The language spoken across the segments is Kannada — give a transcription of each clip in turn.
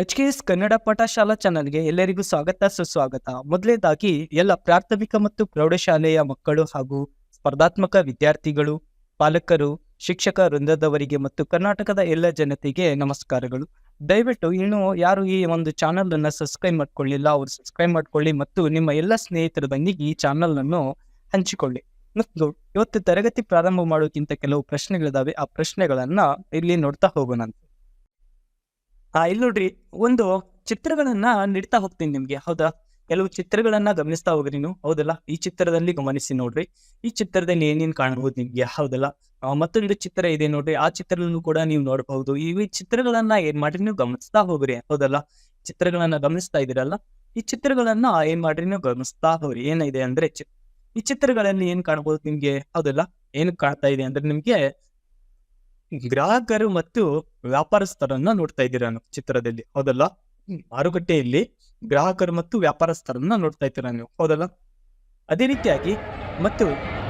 H K S Kannada Pathashala ಚಾನಲ್ಗೆ ಎಲ್ಲರಿಗೂ ಸ್ವಾಗತ ಸುಸ್ವಾಗತ. ಮೊದಲನೇದಾಗಿ ಎಲ್ಲ ಪ್ರಾಥಮಿಕ ಮತ್ತು ಪ್ರೌಢಶಾಲೆಯ ಮಕ್ಕಳು ಹಾಗೂ ಸ್ಪರ್ಧಾತ್ಮಕ ವಿದ್ಯಾರ್ಥಿಗಳು, ಪಾಲಕರು, ಶಿಕ್ಷಕ ವೃಂದದವರಿಗೆ ಮತ್ತು ಕರ್ನಾಟಕದ ಎಲ್ಲ ಜನತೆಗೆ ನಮಸ್ಕಾರಗಳು. ದಯವಿಟ್ಟು ಇನ್ನು ಯಾರು ಈ ಒಂದು ಚಾನಲ್ ಅನ್ನು ಸಬ್ಸ್ಕ್ರೈಬ್ ಮಾಡ್ಕೊಳ್ಳಿಲ್ಲ, ಅವರು ಸಬ್ಸ್ಕ್ರೈಬ್ ಮಾಡ್ಕೊಳ್ಳಿ ಮತ್ತು ನಿಮ್ಮ ಎಲ್ಲ ಸ್ನೇಹಿತರೊಂದಿಗೆ ಈ ಚಾನಲ್ ಅನ್ನು ಹಂಚಿಕೊಳ್ಳಿ. ಮತ್ತು ಇವತ್ತು ತರಗತಿ ಪ್ರಾರಂಭ ಮಾಡೋಕ್ಕಿಂತ ಕೆಲವು ಪ್ರಶ್ನೆಗಳಿದಾವೆ. ಆ ಪ್ರಶ್ನೆಗಳನ್ನ ಇಲ್ಲಿ ನೋಡ್ತಾ ಹೋಗೋಣ ಇಲ್ಲಿ ನೋಡ್ರಿ ಒಂದು ಚಿತ್ರಗಳನ್ನ ನೀಡ್ತಾ ಹೋಗ್ತೀನಿ ನಿಮ್ಗೆ ಹೌದಾ? ಕೆಲವು ಚಿತ್ರಗಳನ್ನ ಗಮನಿಸ್ತಾ ಹೋಗ್ರಿ ನೀವು ಹೌದಲ್ಲ? ಈ ಚಿತ್ರದಲ್ಲಿ ಗಮನಿಸಿ ನೋಡ್ರಿ. ಈ ಚಿತ್ರದಲ್ಲಿ ಏನೇನ್ ಕಾಣಬಹುದು ನಿಮ್ಗೆ ಹೌದಲ್ಲ? ಆ, ಮತ್ತೊಂದು ಚಿತ್ರ ಇದೆ ನೋಡ್ರಿ ಆ ಚಿತ್ರಗಳನ್ನು ಕೂಡ ನೀವು ನೋಡಬಹುದು. ಈ ಚಿತ್ರಗಳನ್ನ ಏನ್ ಮಾಡ್ರಿ ನೀವು ಗಮನಿಸ್ತಾ ಹೋಗ್ರಿ ಹೌದಲ್ಲ? ಚಿತ್ರಗಳನ್ನ ಗಮನಿಸ್ತಾ ಇದೀರಲ್ಲ? ಈ ಚಿತ್ರಗಳನ್ನ ಏನ್ ಮಾಡ್ರಿ ನೀವು ಗಮನಿಸ್ತಾ ಹೋಗ್ರಿ ಏನಿದೆ ಅಂದ್ರೆ ಈ ಚಿತ್ರಗಳಲ್ಲಿ ಏನ್ ಕಾಣಬಹುದು ನಿಮ್ಗೆ ಹೌದಲ್ಲ? ಏನ್ ಕಾಣ್ತಾ ಇದೆ ಅಂದ್ರೆ ನಿಮ್ಗೆ ಗ್ರಾಹಕರು ಮತ್ತು ವ್ಯಾಪಾರಸ್ಥರನ್ನ ನೋಡ್ತಾ ಇದ್ದೀರಾ ನೀವು ಚಿತ್ರದಲ್ಲಿ ಹೌದಲ್ಲ. ಮಾರುಕಟ್ಟೆಯಲ್ಲಿ ಗ್ರಾಹಕರು ಮತ್ತು ವ್ಯಾಪಾರಸ್ಥರನ್ನ ನೋಡ್ತಾ ಇದ್ದೀರಾ ನೀವು ಹೌದಲ್ಲ? ಅದೇ ರೀತಿಯಾಗಿ ಮತ್ತು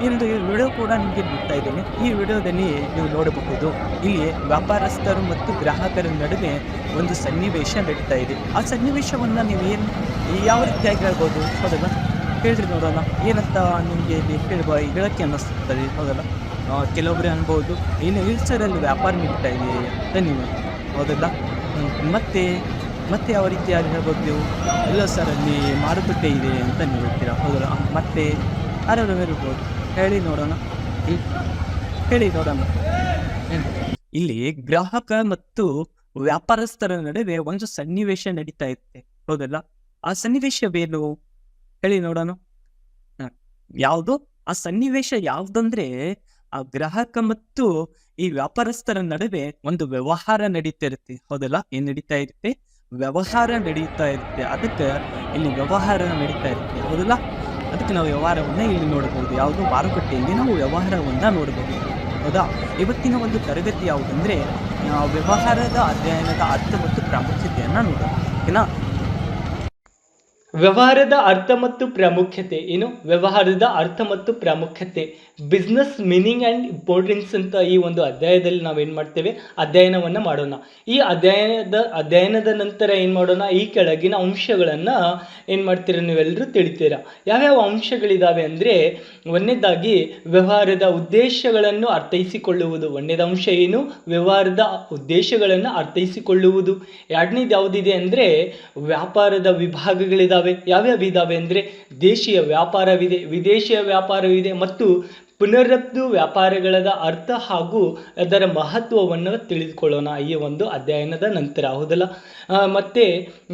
ಇಂದು ಈ ವಿಡಿಯೋ ಕೂಡ ನಿಮಗೆ ನೋಡ್ತಾ ಇದ್ದೇನೆ. ಈ ವಿಡಿಯೋದಲ್ಲಿ ನೀವು ನೋಡಬಹುದು ಇಲ್ಲಿ ವ್ಯಾಪಾರಸ್ಥರು ಮತ್ತು ಗ್ರಾಹಕರ ನಡುವೆ ಒಂದು ಸನ್ನಿವೇಶ ನಡೀತಾ ಇದೆ. ಆ ಸನ್ನಿವೇಶವನ್ನ ನೀವು ಏನ್ ಯಾವ ರೀತಿಯಾಗಿ ಹೇಳ್ಬೋದು ಹೌದಲ್ಲ? ಹೇಳ್ರಿ ನೋಡೋಣ. ಏನಂತ ನಿಮಗೆ ಇಲ್ಲಿ ಹೇಳ್ಬ ಹೇಳಕ್ಕೆ ಅನ್ನಿಸ್ತದೆ ಹೌದಲ್ಲ? ಆ, ಕೆಲವೊಬ್ರು ಅನ್ಬೋದು. ಏನು ಇಲ್ಸರಲ್ಲಿ ವ್ಯಾಪಾರ ನಡೀತಾ ಇದೆ ಅಂತ ನೀವು ಹೌದಲ್ಲ. ಮತ್ತೆ ಮತ್ತೆ ಯಾವ ರೀತಿಯಾಗಿ ಹೇಳ್ಬೋದು ನೀವು? ಇಲ್ಲ ಸರ್ ಅಲ್ಲಿ ಮಾರುಕಟ್ಟೆ ಇದೆ ಅಂತ ನೀವು ಹೇಳ್ತೀರಾ? ಹೌದಲ್ಲ? ಮತ್ತೆ ಯಾರು ಹೇಳ್ಬೋದು? ಹೇಳಿ ನೋಡೋಣ. ಹೇಳಿ ನೋಡೋಣ. ಇಲ್ಲಿ ಗ್ರಾಹಕ ಮತ್ತು ವ್ಯಾಪಾರಸ್ಥರ ನಡುವೆ ಒಂದು ಸನ್ನಿವೇಶ ನಡೀತಾ ಇರುತ್ತೆ ಹೌದಲ್ಲ? ಆ ಸನ್ನಿವೇಶವೇನು ಹೇಳಿ ನೋಡೋಣ. ಯಾವುದು? ಆ ಸನ್ನಿವೇಶ ಯಾವ್ದಂದ್ರೆ ಆ ಗ್ರಾಹಕ ಮತ್ತು ಈ ವ್ಯಾಪಾರಸ್ಥರ ನಡುವೆ ಒಂದು ವ್ಯವಹಾರ ನಡೀತಾ ಇರುತ್ತೆ ಹೌದಲ್ಲ? ಏನ್ ನಡೀತಾ ಇರುತ್ತೆ? ವ್ಯವಹಾರ ನಡೀತಾ ಇರುತ್ತೆ. ಅದಕ್ಕೆ ಇಲ್ಲಿ ವ್ಯವಹಾರ ನಡೀತಾ ಇರುತ್ತೆ. ಹೌದಲ್ಲ? ಅದಕ್ಕೆ ನಾವು ವ್ಯವಹಾರವನ್ನ ಇಲ್ಲಿ ನೋಡಬಹುದು. ಯಾವುದು? ಮಾರುಕಟ್ಟೆಯಲ್ಲಿ ನಾವು ವ್ಯವಹಾರವನ್ನ ನೋಡಬಹುದು. ಹೌದಾ? ಇವತ್ತಿನ ಒಂದು ತರಗತಿ ಯಾವುದಂದ್ರೆ ವ್ಯವಹಾರದ ಅಧ್ಯಯನದ ಅರ್ಥ ಮತ್ತು ಪ್ರಾಮುಖ್ಯತೆಯನ್ನ ನೋಡೋಣ ಓಕೆನಾ? ವ್ಯವಹಾರದ ಅರ್ಥ ಮತ್ತು ಪ್ರಾಮುಖ್ಯತೆ, ಏನು? ವ್ಯವಹಾರದ ಅರ್ಥ ಮತ್ತು ಪ್ರಾಮುಖ್ಯತೆ. ಬಿಸ್ನೆಸ್ ಮೀನಿಂಗ್ ಆ್ಯಂಡ್ ಇಂಪಾರ್ಟೆನ್ಸ್ ಅಂತ ಈ ಒಂದು ಅಧ್ಯಾಯದಲ್ಲಿ ನಾವೇನು ಮಾಡ್ತೇವೆ? ಅಧ್ಯಯನವನ್ನು ಮಾಡೋಣ. ಈ ಅಧ್ಯಯನದ ಅಧ್ಯಯನದ ನಂತರ ಏನು ಮಾಡೋಣ? ಈ ಕೆಳಗಿನ ಅಂಶಗಳನ್ನು ಏನು ಮಾಡ್ತೀರಾ ನೀವೆಲ್ಲರೂ ತಿಳಿತೀರಾ? ಯಾವ್ಯಾವ ಅಂಶಗಳಿದ್ದಾವೆ ಅಂದರೆ, ಒಂದನೇದಾಗಿ ವ್ಯವಹಾರದ ಉದ್ದೇಶಗಳನ್ನು ಅರ್ಥೈಸಿಕೊಳ್ಳುವುದು. ಒಂದನೇದ ಅಂಶ ಏನು? ವ್ಯವಹಾರದ ಉದ್ದೇಶಗಳನ್ನು ಅರ್ಥೈಸಿಕೊಳ್ಳುವುದು. ಎರಡನೇದು ಯಾವುದಿದೆ ಅಂದರೆ, ವ್ಯಾಪಾರದ ವಿಭಾಗಗಳಿದಾವೆ ಯಾವ್ಯಾವ ಇದ್ದಾವೆ ಅಂದರೆ ದೇಶೀಯ ವ್ಯಾಪಾರವಿದೆ. ವಿದೇಶಿಯ ವ್ಯಾಪಾರವಿದೆ ಮತ್ತು ಪುನರಬ್ದು ವ್ಯಾಪಾರಗಳದ ಅರ್ಥ ಹಾಗೂ ಅದರ ಮಹತ್ವವನ್ನು ತಿಳಿದುಕೊಳ್ಳೋಣ. ಈ ಒಂದು ಅಧ್ಯಯನದ ನಂತರ ಹೌದಲ್ಲ? ಮತ್ತು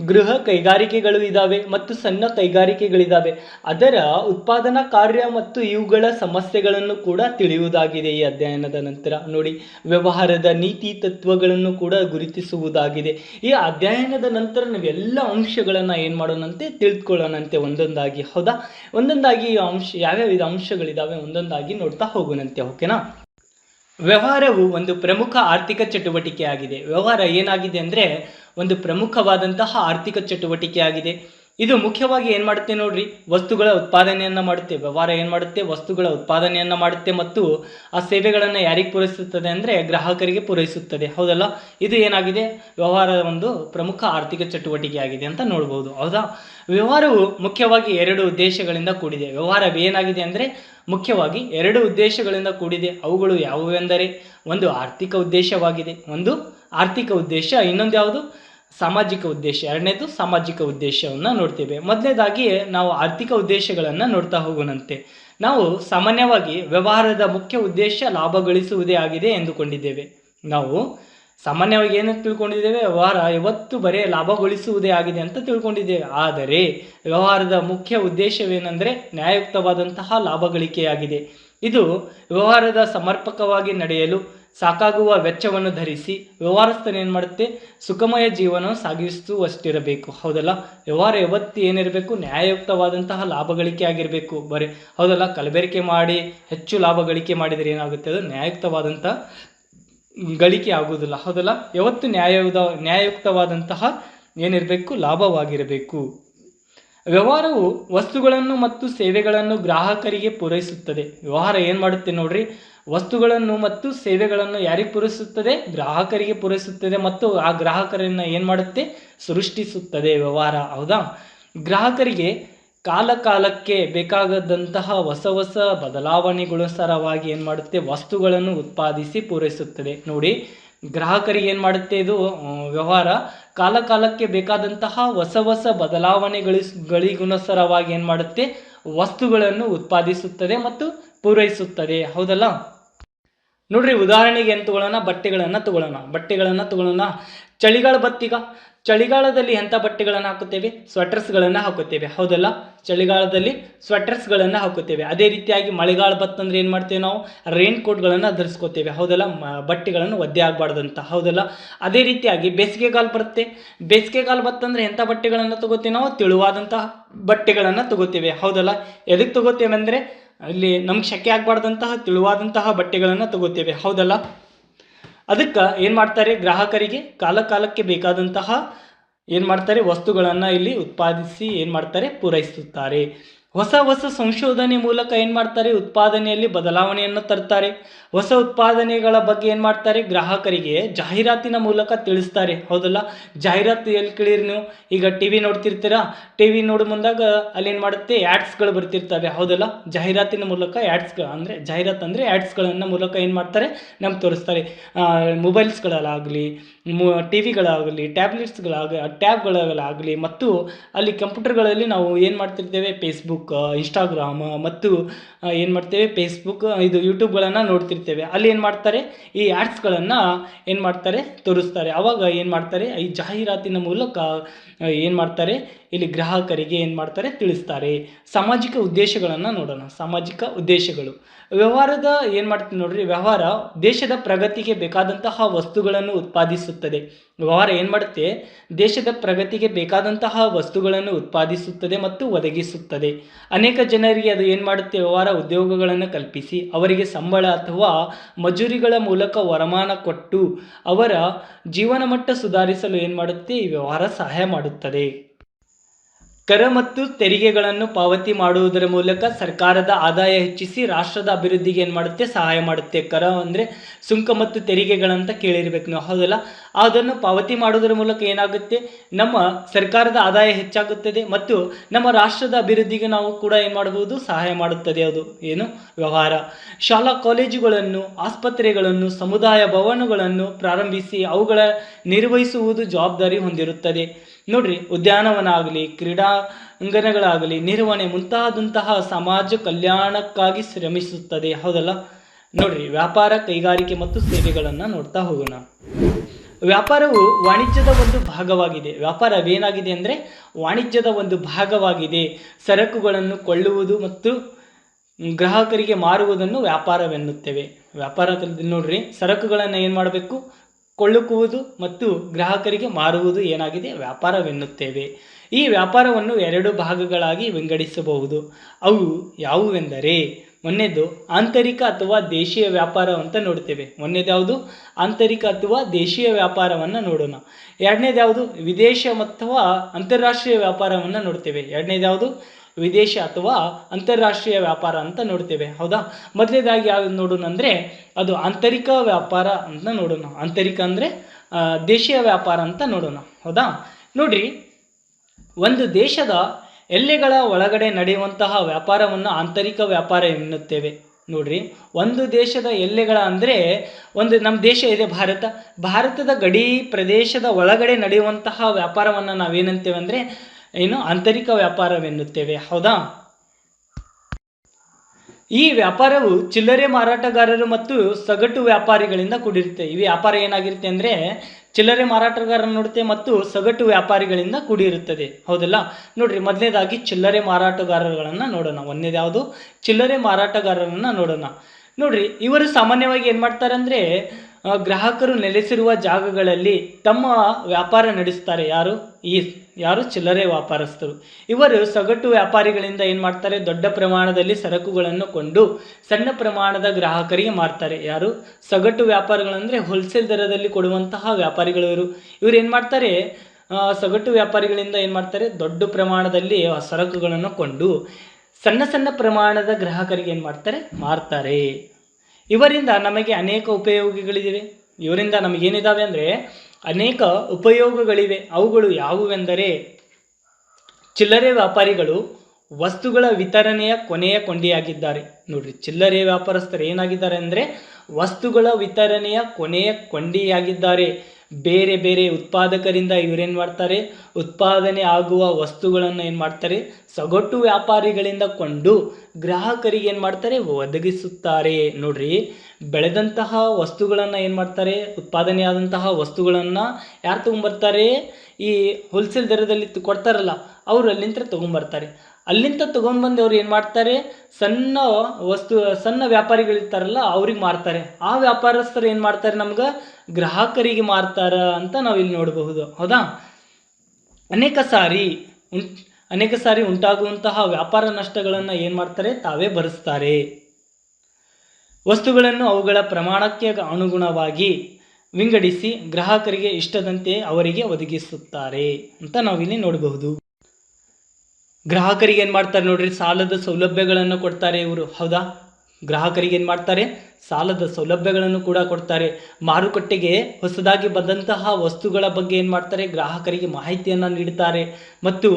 ಗೃಹ ಕೈಗಾರಿಕೆಗಳು ಇದ್ದಾವೆ ಮತ್ತು ಸಣ್ಣ ಕೈಗಾರಿಕೆಗಳಿದ್ದಾವೆ ಅದರ ಉತ್ಪಾದನಾ ಕಾರ್ಯ ಮತ್ತು ಇವುಗಳ ಸಮಸ್ಯೆಗಳನ್ನು ಕೂಡ ತಿಳಿಯುವುದಾಗಿದೆ ಈ ಅಧ್ಯಯನದ ನಂತರ. ನೋಡಿ, ವ್ಯವಹಾರದ ನೀತಿ ತತ್ವಗಳನ್ನು ಕೂಡ ಗುರುತಿಸುವುದಾಗಿದೆ. ಈ ಅಧ್ಯಯನದ ನಂತರ ನಾವೆಲ್ಲ ಅಂಶಗಳನ್ನು ಏನು ಮಾಡೋಣಂತೆ? ತಿಳಿದುಕೊಳ್ಳೋಣಂತೆ ಒಂದೊಂದಾಗಿ. ಹೌದಾ? ಒಂದೊಂದಾಗಿ ಅಂಶ, ಯಾವ್ಯಾವ ಅಂಶಗಳಿದ್ದಾವೆ ಒಂದೊಂದಾಗಿ ನೋಡ್ತಾ ಹೋಗೋಣಂತೆ ಓಕೆನಾ ವ್ಯವಹಾರವು ಒಂದು ಪ್ರಮುಖ ಆರ್ಥಿಕ ಚಟುವಟಿಕೆ ಆಗಿದೆ ವ್ಯವಹಾರ ಏನಾಗಿದೆ ಅಂದರೆ ಒಂದು ಪ್ರಮುಖವಾದಂತಹ ಆರ್ಥಿಕ ಚಟುವಟಿಕೆಯಾಗಿದೆ. ಇದು ಮುಖ್ಯವಾಗಿ ಏನು ಮಾಡುತ್ತೆ ನೋಡ್ರಿ? ವಸ್ತುಗಳ ಉತ್ಪಾದನೆಯನ್ನು ಮಾಡುತ್ತೆ. ವ್ಯವಹಾರ ಏನು ಮಾಡುತ್ತೆ? ವಸ್ತುಗಳ ಉತ್ಪಾದನೆಯನ್ನು ಮಾಡುತ್ತೆ ಮತ್ತು ಆ ಸೇವೆಗಳನ್ನು ಯಾರಿಗೆ ಪೂರೈಸುತ್ತದೆ ಅಂದರೆ ಗ್ರಾಹಕರಿಗೆ ಪೂರೈಸುತ್ತದೆ. ಹೌದಲ್ಲ? ಇದು ಏನಾಗಿದೆ? ವ್ಯವಹಾರದ ಒಂದು ಪ್ರಮುಖ ಆರ್ಥಿಕ ಚಟುವಟಿಕೆ ಆಗಿದೆ ಅಂತ ನೋಡ್ಬೋದು. ಹೌದಾ? ವ್ಯವಹಾರವು ಮುಖ್ಯವಾಗಿ ಎರಡು ಉದ್ದೇಶಗಳಿಂದ ಕೂಡಿದೆ. ವ್ಯವಹಾರ ಏನಾಗಿದೆ ಅಂದರೆ ಮುಖ್ಯವಾಗಿ ಎರಡು ಉದ್ದೇಶಗಳಿಂದ ಕೂಡಿದೆ. ಅವುಗಳು ಯಾವುವೆಂದರೆ ಒಂದು ಆರ್ಥಿಕ ಉದ್ದೇಶವಾಗಿದೆ. ಒಂದು ಆರ್ಥಿಕ ಉದ್ದೇಶ, ಇನ್ನೊಂದು ಯಾವುದು? ಸಾಮಾಜಿಕ ಉದ್ದೇಶ, ಎರಡನೇದು ಸಾಮಾಜಿಕ ಉದ್ದೇಶವನ್ನು ನೋಡ್ತೇವೆ. ಮೊದಲನೇದಾಗಿ ನಾವು ಆರ್ಥಿಕ ಉದ್ದೇಶಗಳನ್ನು ನೋಡ್ತಾ ಹೋಗೋಣಂತೆ. ನಾವು ಸಾಮಾನ್ಯವಾಗಿ ವ್ಯವಹಾರದ ಮುಖ್ಯ ಉದ್ದೇಶ ಲಾಭ ಗಳಿಸುವುದೇ ಆಗಿದೆ ಎಂದುಕೊಂಡಿದ್ದೇವೆ. ನಾವು ಸಾಮಾನ್ಯವಾಗಿ ಏನು ತಿಳ್ಕೊಂಡಿದ್ದೇವೆ? ವ್ಯವಹಾರ ಯಾವತ್ತು ಬರೇ ಲಾಭಗೊಳಿಸುವುದೇ ಆಗಿದೆ ಅಂತ ತಿಳ್ಕೊಂಡಿದ್ದೇವೆ. ಆದರೆ ವ್ಯವಹಾರದ ಮುಖ್ಯ ಉದ್ದೇಶವೇನೆಂದರೆ ನ್ಯಾಯಯುಕ್ತವಾದಂತಹ ಲಾಭ ಗಳಿಕೆಯಾಗಿದೆ. ಇದು ವ್ಯವಹಾರದ ಸಮರ್ಪಕವಾಗಿ ನಡೆಯಲು ಸಾಕಾಗುವ ವೆಚ್ಚವನ್ನು ಧರಿಸಿ ವ್ಯವಹಾರಸ್ಥನ ಏನು ಮಾಡುತ್ತೆ? ಸುಖಮಯ ಜೀವನ ಸಾಗಿಸುವಷ್ಟಿರಬೇಕು ಹೌದಲ್ಲ? ವ್ಯವಹಾರ ಯಾವತ್ತು ಏನಿರಬೇಕು? ನ್ಯಾಯಯುಕ್ತವಾದಂತಹ ಲಾಭ ಗಳಿಕೆ ಆಗಿರಬೇಕು. ಬರೀ ಹೌದಲ್ಲ? ಕಲಬೆರಕೆ ಮಾಡಿ ಹೆಚ್ಚು ಲಾಭ ಗಳಿಕೆ ಮಾಡಿದರೆ ಏನಾಗುತ್ತೆ? ಅದು ನ್ಯಾಯಯುಕ್ತವಾದಂತಹ ಗಳಿಕೆ ಆಗುವುದಿಲ್ಲ. ಹೌದಲ್ಲ? ಯಾವತ್ತು ನ್ಯಾಯಯುತ, ನ್ಯಾಯಯುಕ್ತವಾದಂತಹ ಏನಿರಬೇಕು? ಲಾಭವಾಗಿರಬೇಕು. ವ್ಯವಹಾರವು ವಸ್ತುಗಳನ್ನು ಮತ್ತು ಸೇವೆಗಳನ್ನು ಗ್ರಾಹಕರಿಗೆ ಪೂರೈಸುತ್ತದೆ. ವ್ಯವಹಾರ ಏನು ಮಾಡುತ್ತೆ ನೋಡ್ರಿ? ವಸ್ತುಗಳನ್ನು ಮತ್ತು ಸೇವೆಗಳನ್ನು ಯಾರಿಗೆ ಪೂರೈಸುತ್ತದೆ? ಗ್ರಾಹಕರಿಗೆ ಪೂರೈಸುತ್ತದೆ ಮತ್ತು ಆ ಗ್ರಾಹಕರನ್ನು ಏನು ಮಾಡುತ್ತೆ? ಸೃಷ್ಟಿಸುತ್ತದೆ ವ್ಯವಹಾರ. ಹೌದಾ? ಗ್ರಾಹಕರಿಗೆ ಕಾಲ ಕಾಲಕ್ಕೆ ಬೇಕಾಗದಂತಹ ಹೊಸ ಹೊಸ ಬದಲಾವಣೆಗೊಳಿಸರವಾಗಿ ಏನು ಮಾಡುತ್ತೆ? ವಸ್ತುಗಳನ್ನು ಉತ್ಪಾದಿಸಿ ಪೂರೈಸುತ್ತದೆ. ನೋಡಿ, ಗ್ರಾಹಕರಿಗೆ ಏನು ಮಾಡುತ್ತೆ ಇದು? ವ್ಯವಹಾರ ಕಾಲ ಕಾಲಕ್ಕೆ ಬೇಕಾದಂತಹ ಹೊಸ ಹೊಸ ಬದಲಾವಣೆಗಳಿಸ್ ಏನು ಮಾಡುತ್ತೆ? ವಸ್ತುಗಳನ್ನು ಉತ್ಪಾದಿಸುತ್ತದೆ ಮತ್ತು ಪೂರೈಸುತ್ತದೆ. ಹೌದಲ್ಲ? ನೋಡ್ರಿ, ಉದಾಹರಣೆಗೆ ಏನು ತಗೊಳ್ಳೋಣ ಬಟ್ಟೆಗಳನ್ನು ತಗೊಳ್ಳೋಣ ಬಟ್ಟೆಗಳನ್ನು ತಗೊಳ್ಳೋಣ ಚಳಿಗಾಲ ಬತ್ತೀಗ? ಚಳಿಗಾಲದಲ್ಲಿ ಎಂಥ ಬಟ್ಟೆಗಳನ್ನು ಹಾಕುತ್ತೇವೆ? ಸ್ವೆಟರ್ಸ್ಗಳನ್ನು ಹಾಕುತ್ತೇವೆ. ಹೌದಲ್ಲ? ಚಳಿಗಾಲದಲ್ಲಿ ಸ್ವೆಟರ್ಸ್ಗಳನ್ನು ಹಾಕುತ್ತೇವೆ. ಅದೇ ರೀತಿಯಾಗಿ ಮಳೆಗಾಲ ಬತ್ತಂದ್ರೆ ಏನು ಮಾಡ್ತೇವೆ ನಾವು? ರೈನ್ ಕೋಟ್ಗಳನ್ನು ಧರಿಸ್ಕೋತೇವೆ. ಹೌದಲ್ಲ? ಮ- ಬಟ್ಟೆಗಳನ್ನು ಒದ್ದೆ ಆಗಬಾರ್ದಂತ. ಹೌದಲ್ಲ? ಅದೇ ರೀತಿಯಾಗಿ ಬೇಸಿಗೆಗಾಲ ಬರುತ್ತೆ. ಬೇಸಿಗೆಗಾಲ ಬತ್ತಂದ್ರೆ ಎಂಥ ಬಟ್ಟೆಗಳನ್ನು ತಗೋತೀವಿ ನಾವು? ತೆಳುವಾದಂತಹ ಬಟ್ಟೆಗಳನ್ನು ತಗೋತೇವೆ. ಹೌದಲ್ಲ? ಎದಕ್ಕೆ ತಗೋತೇವೆ ಅಂದರೆ ಅಲ್ಲಿ ನಮ್ಗೆ ಶಕೆ ಆಗಬಾರ್ದಂತಹ ತಿಳುವಾದಂತಹ ಬಟ್ಟೆಗಳನ್ನು ತಗೋತೇವೆ. ಹೌದಲ್ಲ? ಅದಕ್ಕೆ ಏನು ಮಾಡ್ತಾರೆ ಗ್ರಾಹಕರಿಗೆ? ಕಾಲ ಕಾಲಕ್ಕೆ ಬೇಕಾದಂತಹ ಏನು ಮಾಡ್ತಾರೆ? ವಸ್ತುಗಳನ್ನು ಇಲ್ಲಿ ಉತ್ಪಾದಿಸಿ ಏನು ಮಾಡ್ತಾರೆ? ಪೂರೈಸುತ್ತಾರೆ. ಹೊಸ ಹೊಸ ಸಂಶೋಧನೆ ಮೂಲಕ ಏನು ಮಾಡ್ತಾರೆ? ಉತ್ಪಾದನೆಯಲ್ಲಿ ಬದಲಾವಣೆಯನ್ನು ತರ್ತಾರೆ. ಹೊಸ ಉತ್ಪಾದನೆಗಳ ಬಗ್ಗೆ ಏನು ಮಾಡ್ತಾರೆ? ಗ್ರಾಹಕರಿಗೆ ಜಾಹೀರಾತಿನ ಮೂಲಕ ತಿಳಿಸ್ತಾರೆ. ಹೌದಲ್ಲ? ಜಾಹೀರಾತು ಎಲ್ಲಿ ಕೇಳಿರಿ ನೀವು? ಈಗ ಟಿ ವಿ ನೋಡ್ತಿರ್ತೀರಾ? ಟಿ ವಿ ನೋಡಿ ಮುಂದಾಗ ಅಲ್ಲಿ ಏನು ಮಾಡುತ್ತೆ? ಆ್ಯಡ್ಸ್ಗಳು ಬರ್ತಿರ್ತವೆ. ಹೌದಲ್ಲ? ಜಾಹೀರಾತಿನ ಮೂಲಕ ಆ್ಯಡ್ಸ್ಗಳು ಅಂದರೆ ಜಾಹೀರಾತು ಅಂದರೆ ಆ್ಯಡ್ಸ್ಗಳನ್ನು ಮೂಲಕ ಏನು ಮಾಡ್ತಾರೆ? ನಮ್ಗೆ ತೋರಿಸ್ತಾರೆ. ಮೊಬೈಲ್ಸ್ಗಳಲ್ಲಾಗಲಿ ಮು ಟಿ ವಿಗಳಾಗಲಿ ಟ್ಯಾಬ್ಲೆಟ್ಸ್ಗಳಾಗ ಟ್ಯಾಬ್ಗಳಾಗಲಿ ಮತ್ತು ಅಲ್ಲಿ ಕಂಪ್ಯೂಟರ್ಗಳಲ್ಲಿ ನಾವು ಏನು ಮಾಡ್ತಿರ್ತೇವೆ? ಫೇಸ್ಬುಕ್ ಇನ್ಸ್ಟಾಗ್ರಾಮ ಮತ್ತು ಏನು ಮಾಡ್ತೇವೆ? ಫೇಸ್ಬುಕ್ ಇದು ಯೂಟ್ಯೂಬ್ಗಳನ್ನು ನೋಡ್ತಿರ್ತೇವೆ. ಅಲ್ಲಿ ಏನು ಮಾಡ್ತಾರೆ? ಈ ಆ್ಯಡ್ಸ್ಗಳನ್ನು ಏನು ಮಾಡ್ತಾರೆ? ತೋರಿಸ್ತಾರೆ. ಅವಾಗ ಏನು ಮಾಡ್ತಾರೆ? ಈ ಜಾಹೀರಾತಿನ ಮೂಲಕ ಏನು ಮಾಡ್ತಾರೆ? ಇಲ್ಲಿ ಗ್ರಾಹಕರಿಗೆ ಏನು ಮಾಡ್ತಾರೆ? ತಿಳಿಸ್ತಾರೆ. ಸಾಮಾಜಿಕ ಉದ್ದೇಶಗಳನ್ನು ನೋಡೋಣ. ಸಾಮಾಜಿಕ ಉದ್ದೇಶಗಳು. ವ್ಯವಹಾರದ ಏನು ಮಾಡ್ತೀವಿ ನೋಡ್ರಿ? ವ್ಯವಹಾರ ದೇಶದ ಪ್ರಗತಿಗೆ ಬೇಕಾದಂತಹ ವಸ್ತುಗಳನ್ನು ಉತ್ಪಾದಿಸುತ್ತದೆ. ವ್ಯವಹಾರ ಏನು ಮಾಡುತ್ತೆ? ದೇಶದ ಪ್ರಗತಿಗೆ ಬೇಕಾದಂತಹ ವಸ್ತುಗಳನ್ನು ಉತ್ಪಾದಿಸುತ್ತದೆ ಮತ್ತು ಒದಗಿಸುತ್ತದೆ. ಅನೇಕ ಜನರಿಗೆ ಅದು ಏನು ಮಾಡುತ್ತೆ? ವ್ಯವಹಾರ ಉದ್ಯೋಗಗಳನ್ನು ಕಲ್ಪಿಸಿ, ಅವರಿಗೆ ಸಂಬಳ ಅಥವಾ ಮಜೂರಿಗಳ ಮೂಲಕ ವರಮಾನ ಕೊಟ್ಟು ಅವರ ಜೀವನ ಮಟ್ಟ ಸುಧಾರಿಸಲು ಏನು ಮಾಡುತ್ತೆ? ಈ ವ್ಯವಹಾರ ಸಹಾಯ ಮಾಡುತ್ತದೆ. ಕರ ಮತ್ತು ತೆರಿಗೆಗಳನ್ನು ಪಾವತಿ ಮಾಡುವುದರ ಮೂಲಕ ಸರ್ಕಾರದ ಆದಾಯ ಹೆಚ್ಚಿಸಿ ರಾಷ್ಟ್ರದ ಅಭಿವೃದ್ಧಿಗೆ ಏನು ಮಾಡುತ್ತೆ? ಸಹಾಯ ಮಾಡುತ್ತೆ. ಕರ ಅಂದರೆ ಸುಂಕ ಮತ್ತು ತೆರಿಗೆಗಳಂತ ಕೇಳಿರ್ಬೇಕು ನಾವು. ಹೌದಲ್ಲ? ಅದನ್ನು ಪಾವತಿ ಮಾಡುವುದರ ಮೂಲಕ ಏನಾಗುತ್ತೆ? ನಮ್ಮ ಸರ್ಕಾರದ ಆದಾಯ ಹೆಚ್ಚಾಗುತ್ತದೆ ಮತ್ತು ನಮ್ಮ ರಾಷ್ಟ್ರದ ಅಭಿವೃದ್ಧಿಗೆ ನಾವು ಕೂಡ ಏನು ಮಾಡಬಹುದು? ಸಹಾಯ ಮಾಡುತ್ತದೆ. ಅದು ಏನು? ವ್ಯವಹಾರ. ಶಾಲಾ ಕಾಲೇಜುಗಳನ್ನು, ಆಸ್ಪತ್ರೆಗಳನ್ನು, ಸಮುದಾಯ ಭವನಗಳನ್ನು ಪ್ರಾರಂಭಿಸಿ ಅವುಗಳ ನಿರ್ವಹಿಸುವುದು ಜವಾಬ್ದಾರಿ ಹೊಂದಿರುತ್ತದೆ. ನೋಡ್ರಿ ಉದ್ಯಾನವನ ಆಗಲಿ ಕ್ರೀಡಾಂಗಣಗಳಾಗಲಿ ನಿರ್ವಹಣೆ ಮುಂತಾದಂತಹ ಸಮಾಜ ಕಲ್ಯಾಣಕ್ಕಾಗಿ ಶ್ರಮಿಸುತ್ತದೆ. ಹೌದಲ್ಲ? ನೋಡ್ರಿ, ವ್ಯಾಪಾರ, ಕೈಗಾರಿಕೆ ಮತ್ತು ಸೇವೆಗಳನ್ನು ನೋಡ್ತಾ ಹೋಗೋಣ. ವ್ಯಾಪಾರವು ವಾಣಿಜ್ಯದ ಒಂದು ಭಾಗವಾಗಿದೆ. ವ್ಯಾಪಾರವೇನಾಗಿದೆ ಅಂದರೆ ವಾಣಿಜ್ಯದ ಒಂದು ಭಾಗವಾಗಿದೆ. ಸರಕುಗಳನ್ನು ಕೊಳ್ಳುವುದು ಮತ್ತು ಗ್ರಾಹಕರಿಗೆ ಮಾರುವುದನ್ನು ವ್ಯಾಪಾರವೆನ್ನುತ್ತೇವೆ. ವ್ಯಾಪಾರದಲ್ಲಿ ನೋಡ್ರಿ, ಸರಕುಗಳನ್ನು ಏನು ಮಾಡಬೇಕು? ಕೊಳ್ಳುಕುವುದು ಮತ್ತು ಗ್ರಾಹಕರಿಗೆ ಮಾರುವುದು ಏನಾಗಿದೆ? ವ್ಯಾಪಾರವೆನ್ನುತ್ತೇವೆ. ಈ ವ್ಯಾಪಾರವನ್ನು ಎರಡು ಭಾಗಗಳಾಗಿ ವಿಂಗಡಿಸಬಹುದು. ಅವು ಯಾವುವೆಂದರೆ ಮೊನ್ನೆದು ಆಂತರಿಕ ಅಥವಾ ದೇಶೀಯ ವ್ಯಾಪಾರ ಅಂತ ನೋಡ್ತೇವೆ. ಒಂದನೇದು ಯಾವುದು? ಆಂತರಿಕ ಅಥವಾ ದೇಶೀಯ ವ್ಯಾಪಾರವನ್ನು ನೋಡೋಣ. ಎರಡನೇದು ಯಾವುದು? ವಿದೇಶ ಅಥವಾ ಅಂತಾರಾಷ್ಟ್ರೀಯ ವ್ಯಾಪಾರವನ್ನು ನೋಡ್ತೇವೆ. ಎರಡನೇದು ಯಾವುದು? ವಿದೇಶ ಅಥವಾ ಅಂತಾರಾಷ್ಟ್ರೀಯ ವ್ಯಾಪಾರ ಅಂತ ನೋಡ್ತೇವೆ. ಹೌದಾ? ಮೊದಲನೇದಾಗಿ ಯಾವ್ದು ನೋಡೋಣ ಅಂದರೆ ಅದು ಆಂತರಿಕ ವ್ಯಾಪಾರ ಅಂತ ನೋಡೋಣ. ಆಂತರಿಕ ಅಂದರೆ ದೇಶೀಯ ವ್ಯಾಪಾರ ಅಂತ ನೋಡೋಣ. ಹೌದಾ? ನೋಡ್ರಿ, ಒಂದು ದೇಶದ ಎಲ್ಲೆಗಳ ಒಳಗಡೆ ನಡೆಯುವಂತಹ ವ್ಯಾಪಾರವನ್ನು ಆಂತರಿಕ ವ್ಯಾಪಾರ ಎನ್ನುತ್ತೇವೆ. ನೋಡ್ರಿ, ಒಂದು ದೇಶದ ಎಲ್ಲೆಗಳ ಅಂದರೆ ಒಂದು ನಮ್ಮ ದೇಶ ಇದೆ ಭಾರತ. ಭಾರತದ ಗಡಿ ಪ್ರದೇಶದ ಒಳಗಡೆ ನಡೆಯುವಂತಹ ವ್ಯಾಪಾರವನ್ನು ನಾವೇನಂತೇವೆ ಅಂದರೆ ಏನು ಆಂತರಿಕ ವ್ಯಾಪಾರವೆನ್ನುತ್ತೇವೆ. ಹೌದಾ? ಈ ವ್ಯಾಪಾರವು ಚಿಲ್ಲರೆ ಮಾರಾಟಗಾರರು ಮತ್ತು ಸಗಟು ವ್ಯಾಪಾರಿಗಳಿಂದ ಕೂಡಿರುತ್ತೆ. ಈ ವ್ಯಾಪಾರ ಏನಾಗಿರುತ್ತೆ ಅಂದರೆ ಚಿಲ್ಲರೆ ಮಾರಾಟಗಾರರು ನೋಡುತ್ತೆ ಮತ್ತು ಸಗಟು ವ್ಯಾಪಾರಿಗಳಿಂದ ಕೂಡಿರುತ್ತದೆ. ಹೌದಲ್ಲ? ನೋಡ್ರಿ, ಮೊದಲನೇದಾಗಿ ಚಿಲ್ಲರೆ ಮಾರಾಟಗಾರರುಗಳನ್ನು ನೋಡೋಣ. ಒಂದನೇದು ಯಾವುದು? ಚಿಲ್ಲರೆ ಮಾರಾಟಗಾರರನ್ನು ನೋಡೋಣ. ನೋಡ್ರಿ, ಇವರು ಸಾಮಾನ್ಯವಾಗಿ ಏನು ಮಾಡ್ತಾರೆ ಅಂದರೆ ಗ್ರಾಹಕರು ನೆಲೆಸಿರುವ ಜಾಗಗಳಲ್ಲಿ ತಮ್ಮ ವ್ಯಾಪಾರ ನಡೆಸ್ತಾರೆ. ಯಾರು? ಈ ಯಾರು? ಚಿಲ್ಲರೆ ವ್ಯಾಪಾರಸ್ಥರು. ಇವರು ಸಗಟು ವ್ಯಾಪಾರಿಗಳಿಂದ ಏನು ಮಾಡ್ತಾರೆ? ದೊಡ್ಡ ಪ್ರಮಾಣದಲ್ಲಿ ಸರಕುಗಳನ್ನು ಕೊಂಡು ಸಣ್ಣ ಪ್ರಮಾಣದ ಗ್ರಾಹಕರಿಗೆ ಮಾರ್ತಾರೆ. ಯಾರು? ಸಗಟು ವ್ಯಾಪಾರಿಗಳಂದರೆ ಹೋಲ್ಸೇಲ್ ದರದಲ್ಲಿ ಕೊಡುವಂತಹ ವ್ಯಾಪಾರಿಗಳು ಇವರು. ಇವ್ರು ಏನು ಮಾಡ್ತಾರೆ? ಸಗಟು ವ್ಯಾಪಾರಿಗಳಿಂದ ಏನು ಮಾಡ್ತಾರೆ? ದೊಡ್ಡ ಪ್ರಮಾಣದಲ್ಲಿ ಸರಕುಗಳನ್ನು ಕೊಂಡು ಸಣ್ಣ ಸಣ್ಣ ಪ್ರಮಾಣದ ಗ್ರಾಹಕರಿಗೆ ಏನು ಮಾಡ್ತಾರೆ? ಮಾರ್ತಾರೆ. ಇವರಿಂದ ನಮಗೆ ಅನೇಕ ಉಪಯೋಗಗಳಿವೆ ಇವರಿಂದ ನಮಗೇನಿದ್ದಾವೆ ಅಂದರೆ ಅನೇಕ ಉಪಯೋಗಗಳಿವೆ. ಅವುಗಳು ಯಾವುವೆಂದರೆ ಚಿಲ್ಲರೆ ವ್ಯಾಪಾರಿಗಳು ವಸ್ತುಗಳ ವಿತರಣೆಯ ಕೊನೆಯ ಕೊಂಡಿಯಾಗಿದ್ದಾರೆ. ನೋಡ್ರಿ, ಚಿಲ್ಲರೆ ವ್ಯಾಪಾರಸ್ಥರು ಏನಾಗಿದ್ದಾರೆ ಅಂದರೆ ವಸ್ತುಗಳ ವಿತರಣೆಯ ಕೊನೆಯ ಕೊಂಡಿಯಾಗಿದ್ದಾರೆ. ಬೇರೆ ಬೇರೆ ಉತ್ಪಾದಕರಿಂದ ಇವರೇನು ಮಾಡ್ತಾರೆ? ಉತ್ಪಾದನೆ ಆಗುವ ವಸ್ತುಗಳನ್ನು ಏನು ಮಾಡ್ತಾರೆ? ಸಗಟು ವ್ಯಾಪಾರಿಗಳಿಂದ ಕೊಂಡು ಗ್ರಾಹಕರಿಗೆ ಏನು ಮಾಡ್ತಾರೆ? ಒದಗಿಸುತ್ತಾರೆ. ನೋಡ್ರಿ, ಬೆಳೆದಂತಹ ವಸ್ತುಗಳನ್ನು ಏನು ಮಾಡ್ತಾರೆ? ಉತ್ಪಾದನೆ ಆದಂತಹ ವಸ್ತುಗಳನ್ನು ಯಾರು ತೊಗೊಂಬರ್ತಾರೆ? ಈ ಹೋಲ್ಸೇಲ್ ದರದಲ್ಲಿ ಕೊಡ್ತಾರಲ್ಲ, ಅವರು ಅಲ್ಲಿಂದ ತೊಗೊಂಬರ್ತಾರೆ. ಅಲ್ಲಿಂದ ತೊಗೊಂಡ್ಬಂದು ಅವ್ರು ಏನು ಮಾಡ್ತಾರೆ? ಸಣ್ಣ ವಸ್ತು, ಸಣ್ಣ ವ್ಯಾಪಾರಿಗಳಿರ್ತಾರಲ್ಲ, ಅವ್ರಿಗೆ ಮಾರ್ತಾರೆ. ಆ ವ್ಯಾಪಾರಸ್ಥರು ಏನು ಮಾಡ್ತಾರೆ ನಮ್ಗೆ? ಗ್ರಾಹಕರಿಗೆ ಮಾರ್ತಾರ ಅಂತ ನಾವಿಲ್ಲಿ ನೋಡಬಹುದು. ಹೌದಾ? ಅನೇಕ ಸಾರಿ ಅನೇಕ ಸಾರಿ ಉಂಟಾಗುವಂತಹ ವ್ಯಾಪಾರ ನಷ್ಟಗಳನ್ನು ಏನು ಮಾಡ್ತಾರೆ? ತಾವೇ ಭರಿಸ್ತಾರೆ. ವಸ್ತುಗಳನ್ನು ಅವುಗಳ ಪ್ರಮಾಣಕ್ಕೆ ಅನುಗುಣವಾಗಿ ವಿಂಗಡಿಸಿ ಗ್ರಾಹಕರಿಗೆ ಇಷ್ಟದಂತೆ ಅವರಿಗೆ ಒದಗಿಸುತ್ತಾರೆ ಅಂತ ನಾವಿಲ್ಲಿ ನೋಡಬಹುದು. ಗ್ರಾಹಕರಿಗೆ ಏನು ಮಾಡ್ತಾರೆ ನೋಡ್ರಿ ಸಾಲದ ಸೌಲಭ್ಯಗಳನ್ನು ಕೊಡ್ತಾರೆ ಇವರು. ಹೌದಾ? ಗ್ರಾಹಕರಿಗೆ ಏನು ಮಾಡ್ತಾರೆ? ಸಾಲದ ಸೌಲಭ್ಯಗಳನ್ನು ಕೂಡ ಕೊಡ್ತಾರೆ. ಮಾರುಕಟ್ಟೆಗೆ ಹೊಸದಾಗಿ ಬಂದಂತಹ ವಸ್ತುಗಳ ಬಗ್ಗೆ ಏನು ಮಾಡ್ತಾರೆ? ಗ್ರಾಹಕರಿಗೆ ಮಾಹಿತಿಯನ್ನು ನೀಡುತ್ತಾರೆ ಮತ್ತು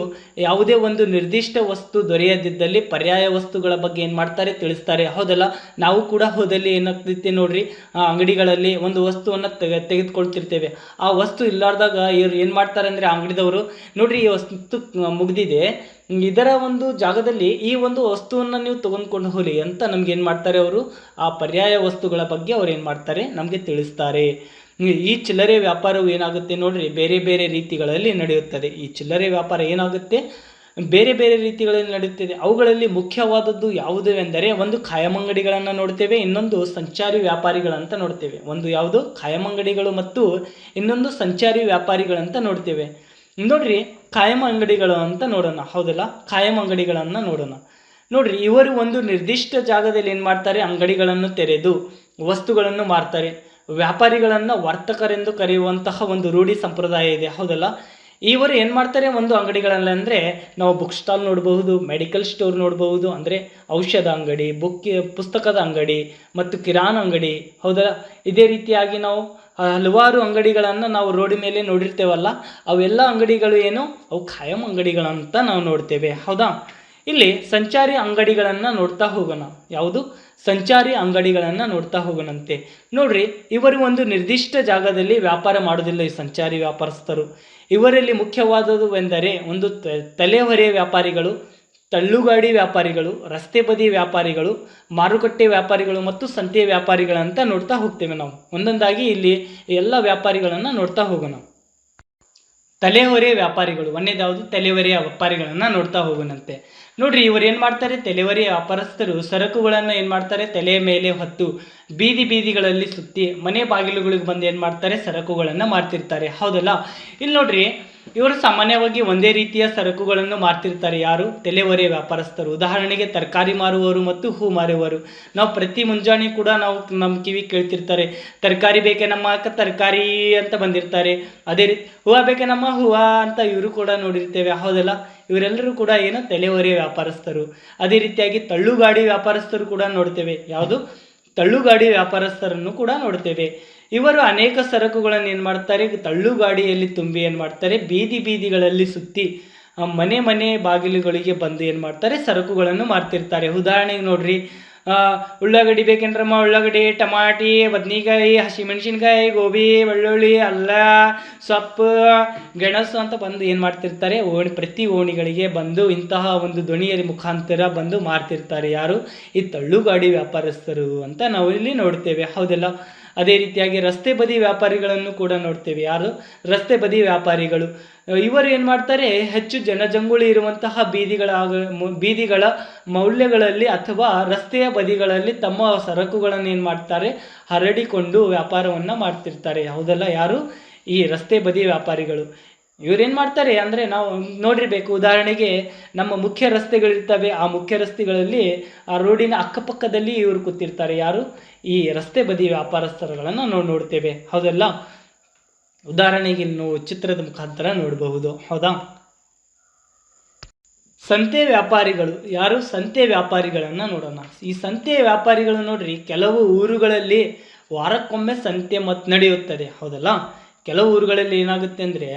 ಯಾವುದೇ ಒಂದು ನಿರ್ದಿಷ್ಟ ವಸ್ತು ದೊರೆಯದಿದ್ದಲ್ಲಿ ಪರ್ಯಾಯ ವಸ್ತುಗಳ ಬಗ್ಗೆ ಏನು ಮಾಡ್ತಾರೆ? ತಿಳಿಸ್ತಾರೆ. ಹೌದಲ್ಲ? ನಾವು ಕೂಡ ಹೋದಲ್ಲಿ ಏನಾಗ್ತೈತೆ ನೋಡ್ರಿ? ಅಂಗಡಿಗಳಲ್ಲಿ ಒಂದು ವಸ್ತುವನ್ನು ತೆಗೆ, ತೆಗೆದುಕೊಳ್ತಿರ್ತೇವೆ. ಆ ವಸ್ತು ಇಲ್ಲಾರ್ದಾಗ ಇವ್ರು ಏನು ಮಾಡ್ತಾರೆ ಅಂದರೆ ಅಂಗಡಿದವರು, ನೋಡ್ರಿ ಈ ವಸ್ತು ಮುಗಿದಿದೆ. ಇದರ ಒಂದು ಜಾಗದಲ್ಲಿ ಈ ಒಂದು ವಸ್ತುವನ್ನು ನೀವು ತೊಗೊಂಡ್ಕೊಂಡು ಹೋಗಲಿ ಅಂತ ನಮ್ಗೆ ಏನು ಮಾಡ್ತಾರೆ ಅವರು? ಆ ಪರ್ಯಾಯ ವಸ್ತುಗಳ ಬಗ್ಗೆ ಅವ್ರು ಏನು ಮಾಡ್ತಾರೆ? ನಮಗೆ ತಿಳಿಸ್ತಾರೆ. ಈ ಚಿಲ್ಲರೆ ವ್ಯಾಪಾರವು ಏನಾಗುತ್ತೆ ನೋಡ್ರಿ, ಬೇರೆ ಬೇರೆ ರೀತಿಗಳಲ್ಲಿ ನಡೆಯುತ್ತದೆ. ಈ ಚಿಲ್ಲರೆ ವ್ಯಾಪಾರ ಏನಾಗುತ್ತೆ? ಬೇರೆ ಬೇರೆ ರೀತಿಗಳಲ್ಲಿ ನಡೆಯುತ್ತಿದೆ. ಅವುಗಳಲ್ಲಿ ಮುಖ್ಯವಾದದ್ದು ಯಾವುದು ಎಂದರೆ, ಒಂದು ಖಾಯಮಂಗಡಿಗಳನ್ನು ನೋಡ್ತೇವೆ, ಇನ್ನೊಂದು ಸಂಚಾರಿ ವ್ಯಾಪಾರಿಗಳಂತ ನೋಡ್ತೇವೆ. ಒಂದು ಯಾವುದು? ಖಾಯಮಂಗಡಿಗಳು ಮತ್ತು ಇನ್ನೊಂದು ಸಂಚಾರಿ ವ್ಯಾಪಾರಿಗಳಂತ ನೋಡ್ತೇವೆ. ನೋಡ್ರಿ ಖಾಯಂ ಅಂಗಡಿಗಳು ಅಂತ ನೋಡೋಣ. ಹೌದಲ್ಲ? ಖಾಯಂ ಅಂಗಡಿಗಳನ್ನು ನೋಡೋಣ. ನೋಡ್ರಿ, ಇವರು ಒಂದು ನಿರ್ದಿಷ್ಟ ಜಾಗದಲ್ಲಿ ಏನು ಮಾಡ್ತಾರೆ? ಅಂಗಡಿಗಳನ್ನು ತೆರೆದು ವಸ್ತುಗಳನ್ನು ಮಾರ್ತಾರೆ. ವ್ಯಾಪಾರಿಗಳನ್ನು ವರ್ತಕರೆಂದು ಕರೆಯುವಂತಹ ಒಂದು ರೂಢಿ ಸಂಪ್ರದಾಯ ಇದೆ. ಹೌದಲ್ಲ? ಇವರು ಏನು ಮಾಡ್ತಾರೆ? ಒಂದು ಅಂಗಡಿಗಳಲ್ಲಿ ಅಂದರೆ ನಾವು ಬುಕ್ ಸ್ಟಾಲ್ ನೋಡಬಹುದು, ಮೆಡಿಕಲ್ ಸ್ಟೋರ್ ನೋಡಬಹುದು, ಅಂದರೆ ಔಷಧ ಅಂಗಡಿ, ಬುಕ್, ಪುಸ್ತಕದ ಅಂಗಡಿ ಮತ್ತು ಕಿರಾಣ ಅಂಗಡಿ. ಹೌದಲ್ಲ? ಇದೇ ರೀತಿಯಾಗಿ ನಾವು ಹಲವಾರು ಅಂಗಡಿಗಳನ್ನು ನಾವು ರೋಡ್ ಮೇಲೆ ನೋಡಿರ್ತೇವಲ್ಲ, ಅವೆಲ್ಲ ಅಂಗಡಿಗಳು ಏನು? ಅವು ಖಾಯಂ ಅಂಗಡಿಗಳಂತ ನಾವು ನೋಡ್ತೇವೆ. ಹೌದಾ? ಇಲ್ಲಿ ಸಂಚಾರಿ ಅಂಗಡಿಗಳನ್ನು ನೋಡ್ತಾ ಹೋಗೋಣ. ಯಾವುದು? ಸಂಚಾರಿ ಅಂಗಡಿಗಳನ್ನು ನೋಡ್ತಾ ಹೋಗೋಣಂತೆ. ನೋಡ್ರಿ, ಇವರು ಒಂದು ನಿರ್ದಿಷ್ಟ ಜಾಗದಲ್ಲಿ ವ್ಯಾಪಾರ ಮಾಡೋದಿಲ್ಲ ಈ ಸಂಚಾರಿ ವ್ಯಾಪಾರಸ್ಥರು. ಇವರಲ್ಲಿ ಮುಖ್ಯವಾದದ್ದು ಎಂದರೆ ಒಂದು ತಲೆಹೊರೆ ವ್ಯಾಪಾರಿಗಳು, ತಳ್ಳುಗಾಡಿ ವ್ಯಾಪಾರಿಗಳು, ರಸ್ತೆ ಬದಿ ವ್ಯಾಪಾರಿಗಳು, ಮಾರುಕಟ್ಟೆ ವ್ಯಾಪಾರಿಗಳು ಮತ್ತು ಸಂತೆ ವ್ಯಾಪಾರಿಗಳಂತ ನೋಡ್ತಾ ಹೋಗ್ತೇವೆ ನಾವು. ಒಂದೊಂದಾಗಿ ಇಲ್ಲಿ ಎಲ್ಲ ವ್ಯಾಪಾರಿಗಳನ್ನು ನೋಡ್ತಾ ಹೋಗೋಣ. ತಲೆಹೊರೆ ವ್ಯಾಪಾರಿಗಳು ಒಂದೇದಾವುದು ತಲೆಹೊರೆಯ ವ್ಯಾಪಾರಿಗಳನ್ನು ನೋಡ್ತಾ ಹೋಗೋಣಂತೆ. ನೋಡ್ರಿ, ಇವರು ಏನು ಮಾಡ್ತಾರೆ? ತಲೆವರಿ ವ್ಯಾಪಾರಸ್ಥರು ಸರಕುಗಳನ್ನು ಏನು ಮಾಡ್ತಾರೆ? ತಲೆಯ ಮೇಲೆ ಹೊತ್ತು ಬೀದಿ ಬೀದಿಗಳಲ್ಲಿ ಸುತ್ತಿ ಮನೆ ಬಾಗಿಲುಗಳಿಗೆ ಬಂದು ಏನು ಮಾಡ್ತಾರೆ? ಸರಕುಗಳನ್ನು ಮಾರ್ತಿರ್ತಾರೆ. ಹೌದಲ್ಲ? ಇಲ್ಲಿ ನೋಡ್ರಿ ಇವರು ಸಾಮಾನ್ಯವಾಗಿ ಒಂದೇ ರೀತಿಯ ಸರಕುಗಳನ್ನು ಮಾರ್ತಿರ್ತಾರೆ. ಯಾರು? ತೆಲೆವರೆ ವ್ಯಾಪಾರಸ್ಥರು. ಉದಾಹರಣೆಗೆ ತರಕಾರಿ ಮಾರುವವರು ಮತ್ತು ಹೂ ಮಾರುವವರು. ನಾವು ಪ್ರತಿ ಮುಂಜಾನೆ ಕೂಡ ನಾವು ನಮ್ಮ ಕಿವಿ ಕೇಳ್ತಿರ್ತಾರೆ. ತರಕಾರಿ ಬೇಕೆ ನಮ್ಮ ಅಕ್ಕ ತರಕಾರಿ ಅಂತ ಬಂದಿರ್ತಾರೆ. ಅದೇ ರೀತಿ ಹೂವು ಬೇಕೆ ನಮ್ಮ ಹೂವು ಅಂತ ಇವರು ಕೂಡ ನೋಡಿರ್ತೇವೆ. ಹೌದಲ್ಲ? ಇವರೆಲ್ಲರೂ ಕೂಡ ಏನು? ತೆಲೆವರೆ ವ್ಯಾಪಾರಸ್ಥರು. ಅದೇ ರೀತಿಯಾಗಿ ತಳ್ಳುಗಾಡಿ ವ್ಯಾಪಾರಸ್ಥರು ಕೂಡ ನೋಡ್ತೇವೆ. ಯಾವುದು? ತಳ್ಳುಗಾಡಿ ವ್ಯಾಪಾರಸ್ಥರನ್ನು ಕೂಡ ನೋಡ್ತೇವೆ. ಇವರು ಅನೇಕ ಸರಕುಗಳನ್ನು ಏನು ಮಾಡ್ತಾರೆ? ತಳ್ಳುಗಾಡಿಯಲ್ಲಿ ತುಂಬಿ ಏನು ಮಾಡ್ತಾರೆ? ಬೀದಿ ಬೀದಿಗಳಲ್ಲಿ ಸುತ್ತಿ ಮನೆ ಮನೆ ಬಾಗಿಲುಗಳಿಗೆ ಬಂದು ಏನು ಮಾಡ್ತಾರೆ? ಸರಕುಗಳನ್ನು ಮಾರ್ತಿರ್ತಾರೆ. ಉದಾಹರಣೆಗೆ ನೋಡ್ರಿ ಉಳ್ಳಾಗಡ್ಡಿ ಬೇಕೇನ್ರಮ್ಮ ಉಳ್ಳಾಗಡ್ಡಿ, ಟಮಾಟಿ, ಬದ್ನಿಕಾಯಿ, ಹಸಿಮೆಣಸಿನ್ಕಾಯಿ, ಗೋಬಿ, ಬೆಳ್ಳುಳ್ಳಿ, ಅಲ್ಲ, ಸೊಪ್ಪು, ಗೆಣಸು ಅಂತ ಬಂದು ಏನು ಮಾಡ್ತಿರ್ತಾರೆ? ಓಣಿ, ಪ್ರತಿ ಓಣಿಗಳಿಗೆ ಬಂದು ಇಂತಹ ಒಂದು ಧ್ವನಿಯ ಮುಖಾಂತರ ಬಂದು ಮಾರ್ತಿರ್ತಾರೆ ಯಾರು? ಈ ತಳ್ಳುಗಾಡಿ ವ್ಯಾಪಾರಸ್ಥರು ಅಂತ ನಾವು ಇಲ್ಲಿ ನೋಡ್ತೇವೆ. ಹೌದಲ್ಲ? ಅದೇ ರೀತಿಯಾಗಿ ರಸ್ತೆ ಬದಿ ವ್ಯಾಪಾರಿಗಳನ್ನು ಕೂಡ ನೋಡ್ತೇವೆ. ಯಾರು? ರಸ್ತೆ ಬದಿ ವ್ಯಾಪಾರಿಗಳು. ಇವರು ಏನು ಮಾಡ್ತಾರೆ? ಹೆಚ್ಚು ಜನಜಂಗುಳಿ ಇರುವಂತಹ ಬೀದಿಗಳ ಬೀದಿಗಳ ಮೌಲ್ಯಗಳಲ್ಲಿ ಅಥವಾ ರಸ್ತೆಯ ಬದಿಗಳಲ್ಲಿ ತಮ್ಮ ಸರಕುಗಳನ್ನು ಏನು ಮಾಡ್ತಾರೆ? ಹರಡಿಕೊಂಡು ವ್ಯಾಪಾರವನ್ನು ಮಾಡ್ತಿರ್ತಾರೆ. ಹೌದಲ್ಲ ಯಾರು? ಈ ರಸ್ತೆ ಬದಿ ವ್ಯಾಪಾರಿಗಳು. ಇವ್ರೇನು ಮಾಡ್ತಾರೆ ಅಂದರೆ ನಾವು ನೋಡಿರಬೇಕು. ಉದಾಹರಣೆಗೆ ನಮ್ಮ ಮುಖ್ಯ ರಸ್ತೆಗಳಿರ್ತವೆ. ಆ ಮುಖ್ಯ ರಸ್ತೆಗಳಲ್ಲಿ ಆ ರೋಡಿನ ಅಕ್ಕಪಕ್ಕದಲ್ಲಿ ಇವರು ಕೂತಿರ್ತಾರೆ. ಯಾರು? ಈ ರಸ್ತೆ ಬದಿ ವ್ಯಾಪಾರಸ್ಥರುಗಳನ್ನು ನಾವು ನೋಡ್ತೇವೆ. ಹೌದಲ್ಲ? ಉದಾಹರಣೆಗೆ ಇನ್ನು ಚಿತ್ರದ ಮುಖಾಂತರ ನೋಡಬಹುದು. ಹೌದಾ? ಸಂತೆ ವ್ಯಾಪಾರಿಗಳು, ಯಾರು ಸಂತೆ ವ್ಯಾಪಾರಿಗಳನ್ನು ನೋಡೋಣ. ಈ ಸಂತೆ ವ್ಯಾಪಾರಿಗಳು ನೋಡ್ರಿ, ಕೆಲವು ಊರುಗಳಲ್ಲಿ ವಾರಕ್ಕೊಮ್ಮೆ ಸಂತೆ ಮತ್ ನಡೆಯುತ್ತದೆ. ಹೌದಲ್ಲ? ಕೆಲವು ಊರುಗಳಲ್ಲಿ ಏನಾಗುತ್ತೆ ಅಂದರೆ,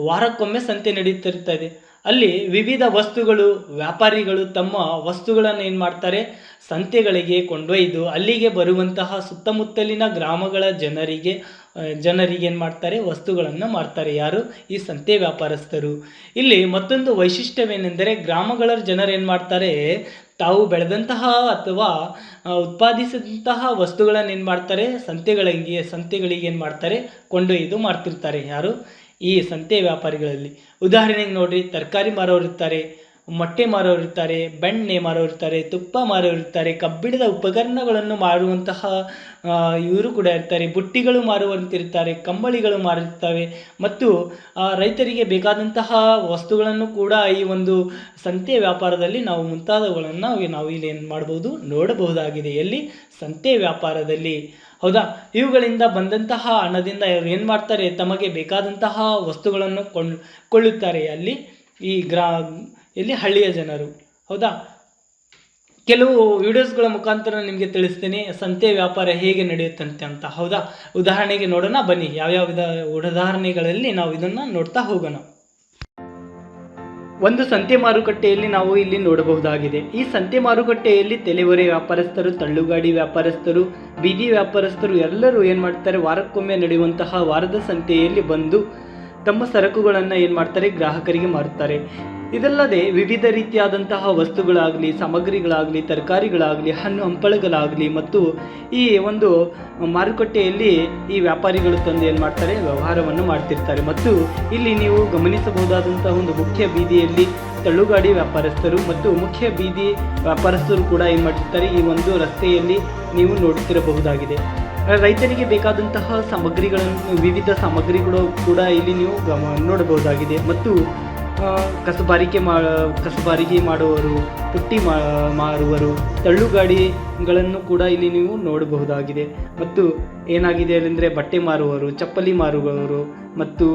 ವಾರಕ್ಕೊಮ್ಮೆ ಸಂತೆ ನಡೆಯುತ್ತಿರುತ್ತದೆ ಅಲ್ಲಿ ವಿವಿಧ ವಸ್ತುಗಳು, ವ್ಯಾಪಾರಿಗಳು ತಮ್ಮ ವಸ್ತುಗಳನ್ನು ಏನು ಮಾಡ್ತಾರೆ, ಸಂತೆಗಳಿಗೆ ಕೊಂಡೊಯ್ದು ಅಲ್ಲಿಗೆ ಬರುವಂತಹ ಸುತ್ತಮುತ್ತಲಿನ ಗ್ರಾಮಗಳ ಜನರಿಗೆ ಜನರಿಗೆ ಏನು ಮಾಡ್ತಾರೆ? ವಸ್ತುಗಳನ್ನು ಮಾರ್ತಾರೆ. ಯಾರು? ಈ ಸಂತೆ ವ್ಯಾಪಾರಸ್ಥರು. ಇಲ್ಲಿ ಮತ್ತೊಂದು ವೈಶಿಷ್ಟ್ಯವೇನೆಂದರೆ ಗ್ರಾಮಗಳ ಜನರು ಏನು ಮಾಡ್ತಾರೆ? ತಾವು ಬೆಳೆದಂತಹ ಅಥವಾ ಉತ್ಪಾದಿಸಿದಂತಹ ವಸ್ತುಗಳನ್ನು ಏನು ಮಾಡ್ತಾರೆ? ಸಂತೆಗಳಿಗೆ ಸಂತೆಗಳಿಗೆ ಏನು ಮಾಡ್ತಾರೆ? ಕೊಂಡೊಯ್ದು ಮಾಡ್ತಿರ್ತಾರೆ ಯಾರು? ಈ ಸಂತೆ ವ್ಯಾಪಾರಿಗಳಲ್ಲಿ. ಉದಾಹರಣೆಗೆ ನೋಡಿರಿ, ತರಕಾರಿ ಮಾರೋರು ಇರ್ತಾರೆ ಮೊಟ್ಟೆ ಮಾರೋರು ಇರ್ತಾರೆ, ಬೆಣ್ಣೆ ಮಾರೋರಿರ್ತಾರೆ ತುಪ್ಪ ಮಾರೋರು ಇರ್ತಾರೆ, ಕಬ್ಬಿಣದ ಉಪಕರಣಗಳನ್ನು ಮಾರುವಂತಹ ಇವರು ಕೂಡ ಇರ್ತಾರೆ. ಬುಟ್ಟಿಗಳು ಮಾರುವಂತಿರ್ತಾರೆ, ಕಂಬಳಿಗಳು ಮಾರುತ್ತವೆ ಮತ್ತು ರೈತರಿಗೆ ಬೇಕಾದಂತಹ ವಸ್ತುಗಳನ್ನು ಕೂಡ ಈ ಒಂದು ಸಂತೆ ವ್ಯಾಪಾರದಲ್ಲಿ ನಾವು ಮುಂತಾದವುಗಳನ್ನು ನಾವು ಇಲ್ಲಿ ಏನು ಮಾಡ್ಬೋದು, ನೋಡಬಹುದಾಗಿದೆ. ಎಲ್ಲಿ? ಸಂತೆ ವ್ಯಾಪಾರದಲ್ಲಿ. ಹೌದಾ? ಇವುಗಳಿಂದ ಬಂದಂತಹ ಹಣದಿಂದ ಇವರು ಏನು ಮಾಡ್ತಾರೆ? ತಮಗೆ ಬೇಕಾದಂತಹ ವಸ್ತುಗಳನ್ನು ಕೊಂಡು, ಕೊಳ್ಳುತ್ತಾರೆ. ಅಲ್ಲಿ ಈ ಗ್ರಾ ಎಲ್ಲಿ ಹಳ್ಳಿಯ ಜನರು. ಹೌದಾ? ಕೆಲವು ವಿಡಿಯೋಸ್ಗಳ ಮುಖಾಂತರ ನಿಮಗೆ ತಿಳಿಸ್ತೀನಿ, ಸಂತೆ ವ್ಯಾಪಾರ ಹೇಗೆ ನಡೆಯುತ್ತಂತೆ ಅಂತ. ಹೌದಾ? ಉದಾಹರಣೆಗೆ ನೋಡೋಣ, ಬನ್ನಿ. ಯಾವ್ಯಾವ ಉದಾಹರಣೆಗಳಲ್ಲಿ ನಾವು ಇದನ್ನು ನೋಡ್ತಾ ಹೋಗೋಣ. ಒಂದು ಸಂತೆ ಮಾರುಕಟ್ಟೆಯಲ್ಲಿ ನಾವು ಇಲ್ಲಿ ನೋಡಬಹುದಾಗಿದೆ. ಈ ಸಂತೆ ಮಾರುಕಟ್ಟೆಯಲ್ಲಿ ತೆಲೆವರೆ ವ್ಯಾಪಾರಸ್ಥರು, ತಳ್ಳುಗಾಡಿ ವ್ಯಾಪಾರಸ್ಥರು, ಬೀದಿ ವ್ಯಾಪಾರಸ್ಥರು ಎಲ್ಲರೂ ಏನು ಮಾಡ್ತಾರೆ? ವಾರಕ್ಕೊಮ್ಮೆ ನಡೆಯುವಂತಹ ವಾರದ ಸಂತೆಯಲ್ಲಿ ಬಂದು ತಮ್ಮ ಸರಕುಗಳನ್ನು ಏನು ಮಾಡ್ತಾರೆ? ಗ್ರಾಹಕರಿಗೆ ಮಾರುತ್ತಾರೆ. ಇದಲ್ಲದೆ ವಿವಿಧ ರೀತಿಯಾದಂತಹ ವಸ್ತುಗಳಾಗಲಿ, ಸಾಮಗ್ರಿಗಳಾಗಲಿ, ತರಕಾರಿಗಳಾಗಲಿ, ಹಣ್ಣು ಹಂಪಳಗಳಾಗಲಿ ಮತ್ತು ಈ ಒಂದು ಮಾರುಕಟ್ಟೆಯಲ್ಲಿ ಈ ವ್ಯಾಪಾರಿಗಳು ತಂದು ಏನು ಮಾಡ್ತಾರೆ? ವ್ಯವಹಾರವನ್ನು ಮಾಡ್ತಿರ್ತಾರೆ. ಮತ್ತು ಇಲ್ಲಿ ನೀವು ಗಮನಿಸಬಹುದಾದಂತಹ ಒಂದು ಮುಖ್ಯ ಬೀದಿಯಲ್ಲಿ ತಳ್ಳುಗಾಡಿ ವ್ಯಾಪಾರಸ್ಥರು ಮತ್ತು ಮುಖ್ಯ ಬೀದಿ ವ್ಯಾಪಾರಸ್ಥರು ಕೂಡ ಏನು ಮಾಡಿರ್ತಾರೆ ಈ ಒಂದು ರಸ್ತೆಯಲ್ಲಿ ನೀವು ನೋಡುತ್ತಿರಬಹುದಾಗಿದೆ ರೈತರಿಗೆ ಬೇಕಾದಂತಹ ಸಾಮಗ್ರಿಗಳನ್ನು, ವಿವಿಧ ಸಾಮಗ್ರಿಗಳು ಕೂಡ ಇಲ್ಲಿ ನೀವು ನೋಡಬಹುದಾಗಿದೆ. ಮತ್ತು ಕಸಬಾರಿಕೆ ಮಾ, ಕಸಬಾರಿಕೆ ಮಾಡುವವರು, ಪುಟ್ಟಿ ಮಾ ಮಾರುವರು ತಳ್ಳುಗಾಡಿಗಳನ್ನು ಕೂಡ ಇಲ್ಲಿ ನೀವು ನೋಡಬಹುದಾಗಿದೆ. ಮತ್ತು ಏನಾಗಿದೆ ಅಂದರೆ ಬಟ್ಟೆ ಮಾರುವವರು, ಚಪ್ಪಲಿ ಮಾರುವವರು ಮತ್ತು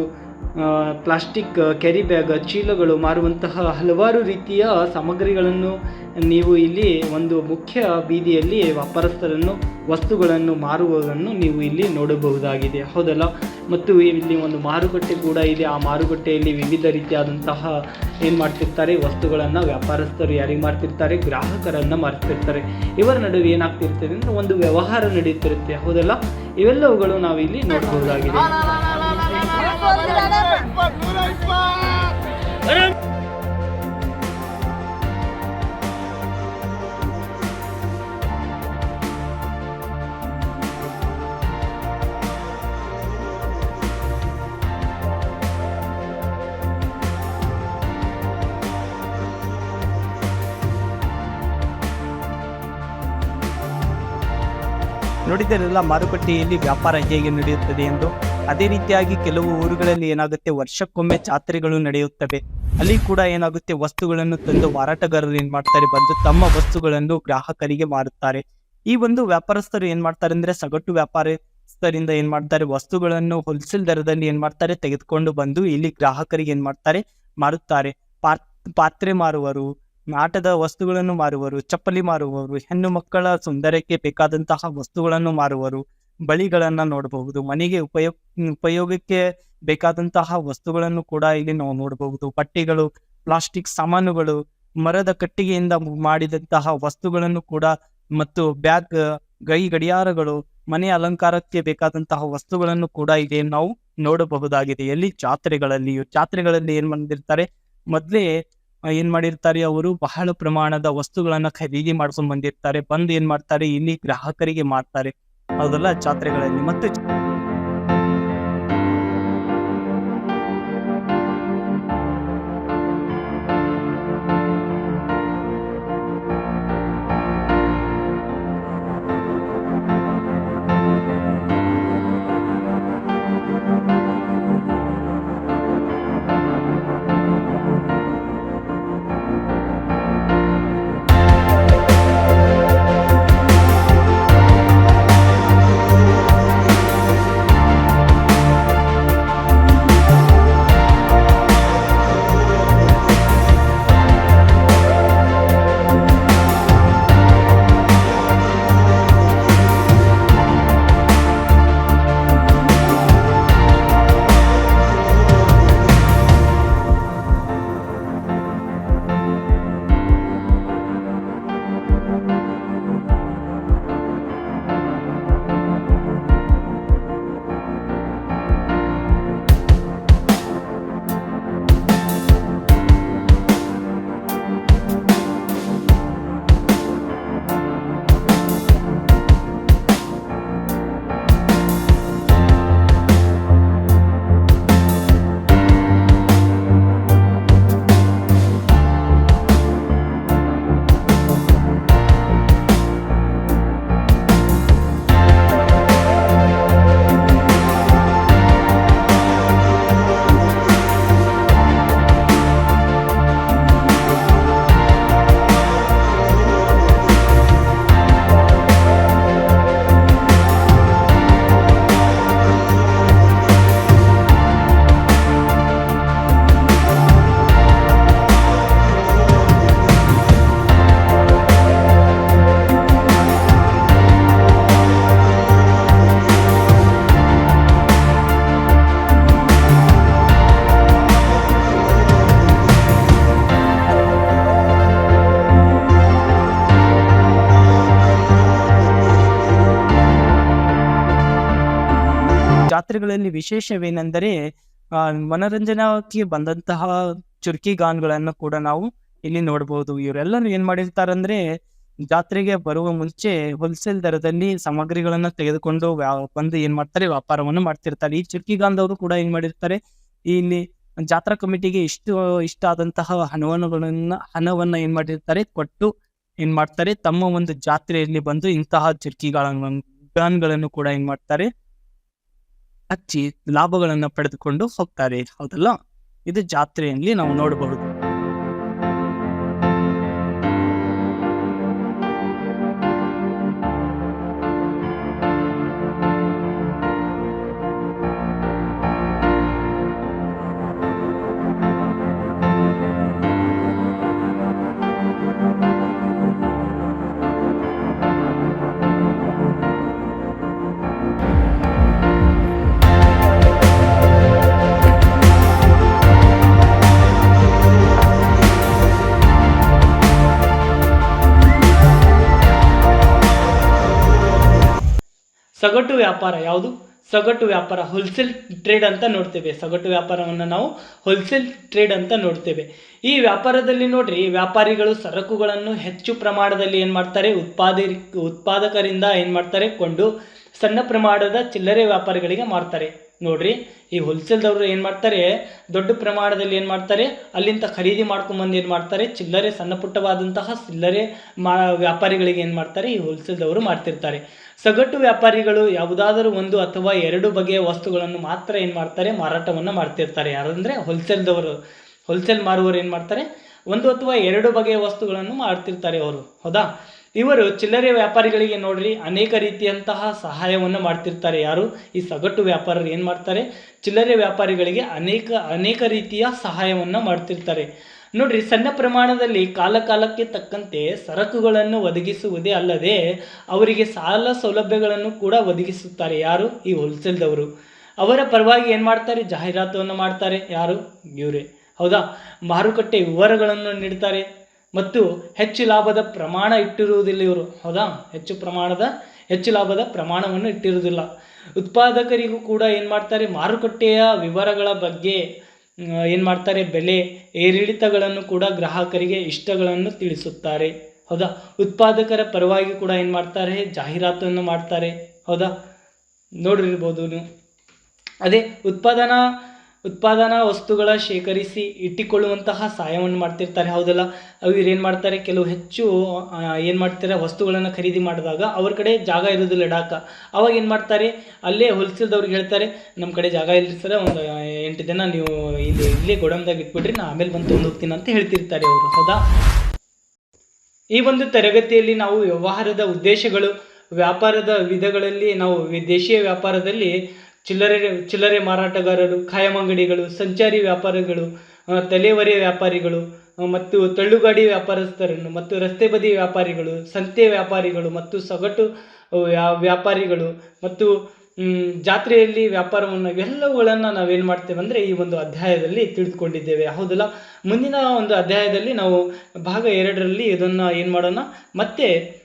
ಪ್ಲಾಸ್ಟಿಕ್ ಕ್ಯಾರಿ ಬ್ಯಾಗ್, ಚೀಲಗಳು ಮಾರುವಂತಹ ಹಲವಾರು ರೀತಿಯ ಸಾಮಗ್ರಿಗಳನ್ನು ನೀವು ಇಲ್ಲಿ ಒಂದು ಮುಖ್ಯ ಬೀದಿಯಲ್ಲಿ ವ್ಯಾಪಾರಸ್ಥರನ್ನು, ವಸ್ತುಗಳನ್ನು ಮಾರುವುದನ್ನು ನೀವು ಇಲ್ಲಿ ನೋಡಬಹುದಾಗಿದೆ. ಹೌದಲ್ಲ? ಮತ್ತು ಇಲ್ಲಿ ಒಂದು ಮಾರುಕಟ್ಟೆ ಕೂಡ ಇದೆ. ಆ ಮಾರುಕಟ್ಟೆಯಲ್ಲಿ ವಿವಿಧ ರೀತಿಯಾದಂತಹ ಏನು ಮಾಡ್ತಿರ್ತಾರೆ? ವಸ್ತುಗಳನ್ನು ವ್ಯಾಪಾರಸ್ಥರು ಯಾರಿಗೆ ಮಾರ್ತಿರ್ತಾರೆ? ಗ್ರಾಹಕರನ್ನು ಮಾರ್ತಿರ್ತಾರೆ. ಇವರ ನಡುವೆ ಏನಾಗ್ತಿರ್ತದೆ ಅಂದರೆ ಒಂದು ವ್ಯವಹಾರ ನಡೆಯುತ್ತಿರುತ್ತೆ. ಹೌದಲ್ಲ? ಇವೆಲ್ಲವುಗಳು ಇಲ್ಲಿ ನೋಡಬಹುದಾಗಿದೆ. ನೋಡಿದರೆಲ್ಲ ಮಾರುಕಟ್ಟೆಯಲ್ಲಿ ವ್ಯಾಪಾರ ಹೇಗೆ ನಡೆಯುತ್ತದೆ ಎಂದು? ಅದೇ ರೀತಿಯಾಗಿ ಕೆಲವು ಊರುಗಳಲ್ಲಿ ಏನಾಗುತ್ತೆ ವರ್ಷಕ್ಕೊಮ್ಮೆ ಜಾತ್ರೆಗಳು ನಡೆಯುತ್ತವೆ. ಅಲ್ಲಿ ಕೂಡ ಏನಾಗುತ್ತೆ ವಸ್ತುಗಳನ್ನು ತಂದು ಮಾರಾಟಗಾರರು ಏನ್ ಮಾಡ್ತಾರೆ, ಬಂದು ತಮ್ಮ ವಸ್ತುಗಳನ್ನು ಗ್ರಾಹಕರಿಗೆ ಮಾರುತ್ತಾರೆ. ಈ ಒಂದು ವ್ಯಾಪಾರಸ್ಥರು ಏನ್ ಮಾಡ್ತಾರೆ ಅಂದ್ರೆ ಸಗಟು ವ್ಯಾಪಾರಸ್ಥರಿಂದ ಏನ್ ಮಾಡ್ತಾರೆ, ವಸ್ತುಗಳನ್ನು ಹೋಲ್ಸೇಲ್ ದರದಲ್ಲಿ ಏನ್ ಮಾಡ್ತಾರೆ, ತೆಗೆದುಕೊಂಡು ಬಂದು ಇಲ್ಲಿ ಗ್ರಾಹಕರಿಗೆ ಏನ್ ಮಾಡ್ತಾರೆ, ಮಾರುತ್ತಾರೆ. ಪಾತ್, ಪಾತ್ರೆ ಮಾರುವರು ಆಟದ ವಸ್ತುಗಳನ್ನು ಮಾರುವರು, ಚಪ್ಪಲಿ ಮಾರುವವರು ಹೆಣ್ಣು ಮಕ್ಕಳ ಸುಂದರಕ್ಕೆ ಬೇಕಾದಂತಹ ವಸ್ತುಗಳನ್ನು ಮಾರುವರು. ಬಳಿಗಳನ್ನ ನೋಡಬಹುದು, ಮನೆಗೆ ಉಪಯೋಗ ಉಪಯೋಗಕ್ಕೆ ಬೇಕಾದಂತಹ ವಸ್ತುಗಳನ್ನು ಕೂಡ ಇಲ್ಲಿ ನಾವು ನೋಡಬಹುದು. ಬಟ್ಟೆಗಳು ಪ್ಲಾಸ್ಟಿಕ್ ಸಾಮಾನುಗಳು, ಮರದ ಕಟ್ಟಿಗೆಯಿಂದ ಮಾಡಿದಂತಹ ವಸ್ತುಗಳನ್ನು ಕೂಡ ಮತ್ತು ಬ್ಯಾಗ್, ಗೈ ಗಡಿಯಾರಗಳು, ಮನೆ ಅಲಂಕಾರಕ್ಕೆ ಬೇಕಾದಂತಹ ವಸ್ತುಗಳನ್ನು ಕೂಡ ಇಲ್ಲಿ ನಾವು ನೋಡಬಹುದಾಗಿದೆ. ಎಲ್ಲಿ ಜಾತ್ರೆಗಳಲ್ಲಿಯೂ, ಜಾತ್ರೆಗಳಲ್ಲಿ ಏನ್ ಮಾಡಿರ್ತಾರೆ? ಮೊದ್ಲೇ ಏನ್ ಮಾಡಿರ್ತಾರೆ? ಅವರು ಬಹಳ ಪ್ರಮಾಣದ ವಸ್ತುಗಳನ್ನ ಖರೀದಿ ಮಾಡ್ಕೊಂಡ್ ಬಂದಿರ್ತಾರೆ. ಬಂದು ಏನ್ ಮಾಡ್ತಾರೆ? ಇಲ್ಲಿ ಗ್ರಾಹಕರಿಗೆ ಮಾರ್ತಾರೆ. ಹೌದಲ್ಲ? ಜಾತ್ರೆಗಳಲ್ಲಿ ಮತ್ತು ಜಾತ್ರೆಗಳಲ್ಲಿ ವಿಶೇಷವೇನೆಂದರೆ ಆ, ಮನೋರಂಜನಾಕ್ಕೆ ಬಂದಂತಹ ಚುರ್ಕಿಗಾನ್ಗಳನ್ನು ಕೂಡ ನಾವು ಇಲ್ಲಿ ನೋಡಬಹುದು ಇವರೆಲ್ಲರೂ ಏನ್ ಮಾಡಿರ್ತಾರಂದ್ರೆ ಜಾತ್ರೆಗೆ ಬರುವ ಮುಂಚೆ ಹೋಲ್ಸೇಲ್ ದರದಲ್ಲಿ ಸಾಮಗ್ರಿಗಳನ್ನ ತೆಗೆದುಕೊಂಡು ಬಂದು ಏನ್ ಮಾಡ್ತಾರೆ ವ್ಯಾಪಾರವನ್ನು ಮಾಡ್ತಿರ್ತಾರೆ. ಈ ಚುರ್ಕಿಗಾನ್ದವರು ಕೂಡ ಏನ್ ಮಾಡಿರ್ತಾರೆ ಇಲ್ಲಿ ಜಾತ್ರಾ ಕಮಿಟಿಗೆ ಇಷ್ಟು ಇಷ್ಟ ಆದಂತಹ ಹಣವನ್ನುಗಳನ್ನ ಹಣವನ್ನ ಏನ್ ಮಾಡಿರ್ತಾರೆ ಕೊಟ್ಟು ಏನ್ ಮಾಡ್ತಾರೆ ತಮ್ಮ ಒಂದು ಜಾತ್ರೆಯಲ್ಲಿ ಬಂದು ಇಂತಹ ಚುರ್ಕಿಗಳನ್ನು ಕೂಡ ಏನ್ ಮಾಡ್ತಾರೆ ಹಚ್ಚಿ ಲಾಭಗಳನ್ನು ಪಡೆದುಕೊಂಡು ಹೋಗ್ತಾರೆ. ಹೌದಲ್ಲ? ಇದು ಜಾತ್ರೆಯಲ್ಲಿ ನಾವು ನೋಡಬಹುದು. ಸಗಟು ವ್ಯಾಪಾರ ಯಾವುದು? ಸಗಟು ವ್ಯಾಪಾರ ಹೋಲ್ಸೇಲ್ ಟ್ರೇಡ್ ಅಂತ ನೋಡ್ತೇವೆ. ಸಗಟು ವ್ಯಾಪಾರವನ್ನು ನಾವು ಹೋಲ್ಸೇಲ್ ಟ್ರೇಡ್ ಅಂತ ನೋಡ್ತೇವೆ. ಈ ವ್ಯಾಪಾರದಲ್ಲಿ ನೋಡ್ರಿ, ವ್ಯಾಪಾರಿಗಳು ಸರಕುಗಳನ್ನು ಹೆಚ್ಚು ಪ್ರಮಾಣದಲ್ಲಿ ಏನು ಮಾಡ್ತಾರೆ? ಉತ್ಪಾದಿ, ಉತ್ಪಾದಕರಿಂದ ಏನು ಮಾಡ್ತಾರೆ? ಕೊಂಡು ಸಣ್ಣ ಪ್ರಮಾಣದ ಚಿಲ್ಲರೆ ವ್ಯಾಪಾರಿಗಳಿಗೆ ಮಾರ್ತಾರೆ. ನೋಡ್ರಿ, ಈ ಹೋಲ್ಸೇಲ್ದವರು ಏನು ಮಾಡ್ತಾರೆ, ದೊಡ್ಡ ಪ್ರಮಾಣದಲ್ಲಿ ಏನು ಮಾಡ್ತಾರೆ, ಅಲ್ಲಿಂದ ಖರೀದಿ ಮಾಡ್ಕೊಂಬಂದು ಏನು ಮಾಡ್ತಾರೆ, ಚಿಲ್ಲರೆ, ಸಣ್ಣ ಪುಟ್ಟವಾದಂತಹ ಚಿಲ್ಲರೆ ಮಾ, ವ್ಯಾಪಾರಿಗಳಿಗೆ ಏನು ಮಾಡ್ತಾರೆ, ಈ ಹೋಲ್ಸೇಲ್ದವರು ಮಾಡ್ತಿರ್ತಾರೆ. ಸಗಟು ವ್ಯಾಪಾರಿಗಳು ಯಾವುದಾದರೂ ಒಂದು ಅಥವಾ ಎರಡು ಬಗೆಯ ವಸ್ತುಗಳನ್ನು ಮಾತ್ರ ಏನು ಮಾಡ್ತಾರೆ, ಮಾರಾಟವನ್ನು ಮಾಡ್ತಿರ್ತಾರೆ. ಯಾರಂದರೆ ಹೋಲ್ಸೇಲ್ದವರು ಹೋಲ್ಸೇಲ್ ಮಾರುವವರು ಏನು ಮಾಡ್ತಾರೆ, ಒಂದು ಅಥವಾ ಎರಡು ಬಗೆಯ ವಸ್ತುಗಳನ್ನು ಮಾಡ್ತಿರ್ತಾರೆ ಅವರು. ಹೌದಾ? ಇವರು ಚಿಲ್ಲರೆ ವ್ಯಾಪಾರಿಗಳಿಗೆ ನೋಡ್ರಿ ಅನೇಕ ರೀತಿಯಂತಹ ಸಹಾಯವನ್ನು ಮಾಡ್ತಿರ್ತಾರೆ ಯಾರು? ಈ ಸಗಟು ವ್ಯಾಪಾರರು ಏನು ಮಾಡ್ತಾರೆ? ಚಿಲ್ಲರೆ ವ್ಯಾಪಾರಿಗಳಿಗೆ ಅನೇಕ ಅನೇಕ ರೀತಿಯ ಸಹಾಯವನ್ನು ಮಾಡ್ತಿರ್ತಾರೆ. ನೋಡ್ರಿ ಸಣ್ಣ ಪ್ರಮಾಣದಲ್ಲಿ ಕಾಲಕಾಲಕ್ಕೆ ತಕ್ಕಂತೆ ಸರಕುಗಳನ್ನು ಒದಗಿಸುವುದೇ ಅಲ್ಲದೆ ಅವರಿಗೆ ಸಾಲ ಸೌಲಭ್ಯಗಳನ್ನು ಕೂಡ ಒದಗಿಸುತ್ತಾರೆ ಯಾರು? ಈ ಹೋಲ್ಸೇಲ್ದವರು. ಅವರ ಪರವಾಗಿ ಏನು ಮಾಡ್ತಾರೆ? ಜಾಹೀರಾತನ್ನು ಮಾಡ್ತಾರೆ ಯಾರು? ಇವರೇ. ಹೌದಾ? ಮಾರುಕಟ್ಟೆ ವಿವರಗಳನ್ನು ನೀಡ್ತಾರೆ. ಮತ್ತು ಹೆಚ್ಚು ಲಾಭದ ಪ್ರಮಾಣ ಇಟ್ಟಿರುವುದಿಲ್ಲ ಇವರು. ಹೌದಾ? ಹೆಚ್ಚು ಪ್ರಮಾಣದ, ಹೆಚ್ಚು ಲಾಭದ ಪ್ರಮಾಣವನ್ನು ಇಟ್ಟಿರುವುದಿಲ್ಲ. ಉತ್ಪಾದಕರಿಗೂ ಕೂಡ ಏನು ಮಾಡ್ತಾರೆ? ಮಾರುಕಟ್ಟೆಯ ವಿವರಗಳ ಬಗ್ಗೆ ಏನು ಮಾಡ್ತಾರೆ? ಬೆಲೆ ಏರಿಳಿತಗಳನ್ನು ಕೂಡ ಗ್ರಾಹಕರಿಗೆ ಇಷ್ಟಗಳನ್ನು ತಿಳಿಸುತ್ತಾರೆ. ಹೌದಾ? ಉತ್ಪಾದಕರ ಪರವಾಗಿ ಕೂಡ ಏನು ಮಾಡ್ತಾರೆ? ಜಾಹೀರಾತನ್ನು ಮಾಡ್ತಾರೆ. ಹೌದಾ? ನೋಡಿರ್ಬೋದು ನೀವು. ಅದೇ ಉತ್ಪಾದನಾ ಉತ್ಪಾದನಾ ವಸ್ತುಗಳ ಶೇಖರಿಸಿ ಇಟ್ಟುಕೊಳ್ಳುವಂತಹ ಸಹಾಯವನ್ನು ಮಾಡ್ತಿರ್ತಾರೆ. ಹೌದಲ್ಲ? ಅವ್ರು ಏನು ಮಾಡ್ತಾರೆ? ಕೆಲವು ಹೆಚ್ಚು ಏನು ಮಾಡ್ತಾರೆ ವಸ್ತುಗಳನ್ನು ಖರೀದಿ ಮಾಡಿದಾಗ ಅವ್ರ ಕಡೆ ಜಾಗ ಇರೋದಿಲ್ಲ ಇಡಾಕ. ಅವಾಗ ಏನು ಮಾಡ್ತಾರೆ? ಅಲ್ಲೇ ಹೊಲ್ಸಿಲ್ದವ್ರಿಗೆ ಹೇಳ್ತಾರೆ ನಮ್ಮ ಕಡೆ ಜಾಗ ಇಲ್ಲ ಸರ್, ಒಂದು ಎಂಟು ದಿನ ನೀವು ಇಲ್ಲಿ, ಇಲ್ಲೇ ಗೋಡಂದಾಗ ಇಟ್ಬಿಡ್ರಿ ನಾ ಆಮೇಲೆ ಬಂದು ಹೋಗ್ತೀನಿ ಅಂತ ಹೇಳ್ತಿರ್ತಾರೆ ಅವರು. ಹೌದಾ? ಈ ಒಂದು ತರಗತಿಯಲ್ಲಿ ನಾವು ವ್ಯವಹಾರದ ಉದ್ದೇಶಗಳು, ವ್ಯಾಪಾರದ ವಿಧಗಳಲ್ಲಿ, ನಾವು ದೇಶೀಯ ವ್ಯಾಪಾರದಲ್ಲಿ ಚಿಲ್ಲರೆ ಚಿಲ್ಲರೆ ಮಾರಾಟಗಾರರು, ಖಾಯಂ ಅಂಗಡಿಗಳು, ಸಂಚಾರಿ ವ್ಯಾಪಾರಿಗಳು ತಲೆವರೆ ವ್ಯಾಪಾರಿಗಳು ಮತ್ತು ತಳ್ಳುಗಾಡಿ ವ್ಯಾಪಾರಸ್ಥರನ್ನು ಮತ್ತು ರಸ್ತೆ ಬದಿ ವ್ಯಾಪಾರಿಗಳು, ಸಂತೆ ವ್ಯಾಪಾರಿಗಳು ಮತ್ತು ಸಗಟು ವ್ಯಾ- ವ್ಯಾಪಾರಿಗಳು ಮತ್ತು ಜಾತ್ರೆಯಲ್ಲಿ ವ್ಯಾಪಾರವನ್ನು ಇವೆಲ್ಲವುಗಳನ್ನು ನಾವೇನು ಮಾಡ್ತೇವೆ ಅಂದರೆ ಈ ಒಂದು ಅಧ್ಯಾಯದಲ್ಲಿ ತಿಳಿದುಕೊಂಡಿದ್ದೇವೆ. ಹೌದಲ್ಲ? ಮುಂದಿನ ಒಂದು ಅಧ್ಯಾಯದಲ್ಲಿ ನಾವು ಭಾಗ ಎರಡರಲ್ಲಿ ಇದನ್ನು ಏನು ಮಾಡೋಣ? ಮತ್ತೆ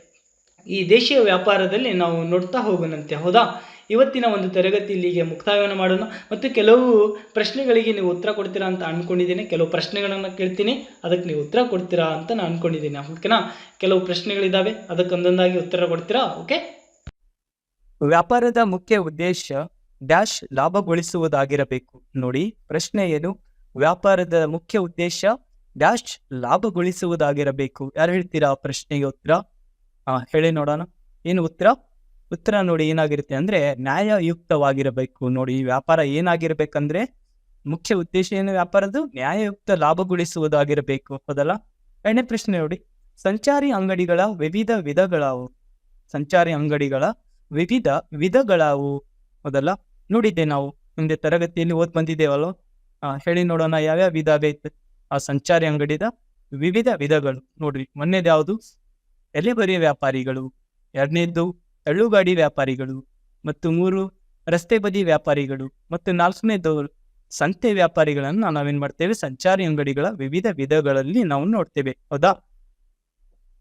ಈ ದೇಶೀಯ ವ್ಯಾಪಾರದಲ್ಲಿ ನಾವು ನೋಡ್ತಾ ಹೋಗೋಣಂತೆ ಹೌದಾ? ಇವತ್ತಿನ ಒಂದು ತರಗತಿ ಇಲ್ಲಿಗೆ ಮುಕ್ತಾಯವನ್ನು ಮಾಡೋಣ. ಮತ್ತು ಕೆಲವು ಪ್ರಶ್ನೆಗಳಿಗೆ ನೀವು ಉತ್ತರ ಕೊಡ್ತೀರಾ ಅಂತ ಅಂದ್ಕೊಂಡಿದ್ದೀನಿ ಕೆಲವು ಪ್ರಶ್ನೆಗಳನ್ನು ಕೇಳ್ತೀನಿ. ಅದಕ್ಕೆ ನೀವು ಉತ್ತರ ಕೊಡ್ತೀರಾ ಅಂತ ನಾನು ಅಂದ್ಕೊಂಡಿದ್ದೀನಿ ಓಕೆನಾ? ಕೆಲವು ಪ್ರಶ್ನೆಗಳಿದ್ದಾವೆ ಅದಕ್ಕೆ ಒಂದೊಂದಾಗಿ ಉತ್ತರ ಕೊಡ್ತೀರಾ? ಓಕೆ? ವ್ಯಾಪಾರದ ಮುಖ್ಯ ಉದ್ದೇಶ ಡ್ಯಾಶ್ ಲಾಭಗೊಳಿಸುವುದಾಗಿರಬೇಕು. ನೋಡಿ, ಪ್ರಶ್ನೆ ಏನು? ವ್ಯಾಪಾರದ ಮುಖ್ಯ ಉದ್ದೇಶ ಡ್ಯಾಶ್ ಲಾಭಗೊಳಿಸುವುದಾಗಿರಬೇಕು. ಯಾರು ಹೇಳ್ತೀರಾ ಪ್ರಶ್ನೆಗೆ ಉತ್ತರ? ಹೇಳಿ ನೋಡೋಣ. ಏನು ಉತ್ತರ? ಉತ್ತರ ನೋಡಿ ಏನಾಗಿರುತ್ತೆ ಅಂದ್ರೆ ನ್ಯಾಯಯುಕ್ತವಾಗಿರಬೇಕು. ನೋಡಿ ಈ ವ್ಯಾಪಾರ ಏನಾಗಿರ್ಬೇಕಂದ್ರೆ ಮುಖ್ಯ ಉದ್ದೇಶ ಏನು ವ್ಯಾಪಾರದ್ದು? ನ್ಯಾಯಯುಕ್ತ ಲಾಭಗೊಳಿಸುವುದಾಗಿರಬೇಕು. ಹೌದಲ್ಲ? ಎರಡನೇ ಪ್ರಶ್ನೆ ನೋಡಿ. ಸಂಚಾರಿ ಅಂಗಡಿಗಳ ವಿವಿಧ ವಿಧಗಳಾವು. ಸಂಚಾರಿ ಅಂಗಡಿಗಳ ವಿವಿಧ ವಿಧಗಳಾವು. ಹೌದಲ್ಲ? ನೋಡಿದ್ದೆ ನಾವು. ಮುಂದೆ ತರಗತಿಯಲ್ಲಿ ಓದ್ ಬಂದಿದ್ದೇವಲ್ಲ? ಹೇಳಿ ನೋಡೋಣ ಯಾವ್ಯಾವ ವಿಧ ಬೇಕು. ಆ ಸಂಚಾರಿ ಅಂಗಡಿದ ವಿವಿಧ ವಿಧಗಳು. ನೋಡ್ರಿ ಮೊನ್ನೆದು ಎಲೆ ಎಲೆಬರಿ ವ್ಯಾಪಾರಿಗಳು. ಎರಡನೇದ್ದು ತಳ್ಳುಗಾಡಿ ವ್ಯಾಪಾರಿಗಳು ಮತ್ತು ಮೂರು ರಸ್ತೆ ಬದಿ ವ್ಯಾಪಾರಿಗಳು ಮತ್ತು ನಾಲ್ಕನೇದವರು ಸಂತೆ ವ್ಯಾಪಾರಿಗಳನ್ನ ನಾವೇನ್ ಮಾಡ್ತೇವೆ? ಸಂಚಾರಿ ಅಂಗಡಿಗಳ ವಿವಿಧ ವಿಧಗಳಲ್ಲಿ ನಾವು ನೋಡ್ತೇವೆ. ಹೌದಾ?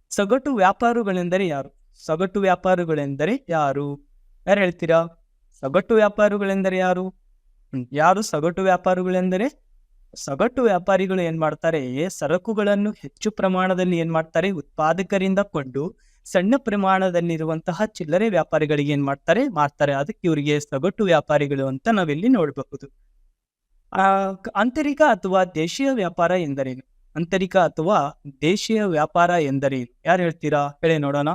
ಸಗಟು ವ್ಯಾಪಾರಗಳೆಂದರೆ ಯಾರು? ಸಗಟು ವ್ಯಾಪಾರಗಳೆಂದರೆ ಯಾರು? ಯಾರು ಹೇಳ್ತೀರಾ? ಸಗಟು ವ್ಯಾಪಾರಿಗಳೆಂದರೆ ಯಾರು? ಯಾರು ಸಗಟು ವ್ಯಾಪಾರಿಗಳೆಂದರೆ? ಸಗಟು ವ್ಯಾಪಾರಿಗಳು ಏನ್ ಮಾಡ್ತಾರೆ? ಸರಕುಗಳನ್ನು ಹೆಚ್ಚು ಪ್ರಮಾಣದಲ್ಲಿ ಏನ್ ಮಾಡ್ತಾರೆ? ಉತ್ಪಾದಕರಿಂದ ಕೊಂಡು ಸಣ್ಣ ಪ್ರಮಾಣದಲ್ಲಿರುವಂತಹ ಚಿಲ್ಲರೆ ವ್ಯಾಪಾರಿಗಳಿಗೆ ಏನ್ ಮಾಡ್ತಾರೆ? ಮಾಡ್ತಾರೆ ಅದಕ್ಕೆ ಇವರಿಗೆ ಸಗಟು ವ್ಯಾಪಾರಿಗಳು ಅಂತ ನಾವಿಲ್ಲಿ ನೋಡಬಹುದು. ಆ ಆಂತರಿಕ ಅಥವಾ ದೇಶೀಯ ವ್ಯಾಪಾರ ಎಂದರೇನು? ಆಂತರಿಕ ಅಥವಾ ದೇಶೀಯ ವ್ಯಾಪಾರ ಎಂದರೇನು? ಯಾರು ಹೇಳ್ತೀರಾ? ಹೇಳಿ ನೋಡೋಣ.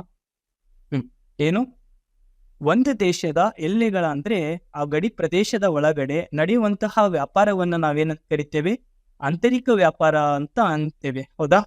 ಏನು? ಒಂದು ದೇಶದ ಎಲ್ಲೆಗಳ ಅಂದ್ರೆ ಆ ಗಡಿ ಪ್ರದೇಶದ ಒಳಗಡೆ ನಡೆಯುವಂತಹ ವ್ಯಾಪಾರವನ್ನ ನಾವೇನಂತ ಕರಿತೇವೆ? ಆಂತರಿಕ ವ್ಯಾಪಾರ ಅಂತ ಅಂತೇವೆ. ಹೌದಾ?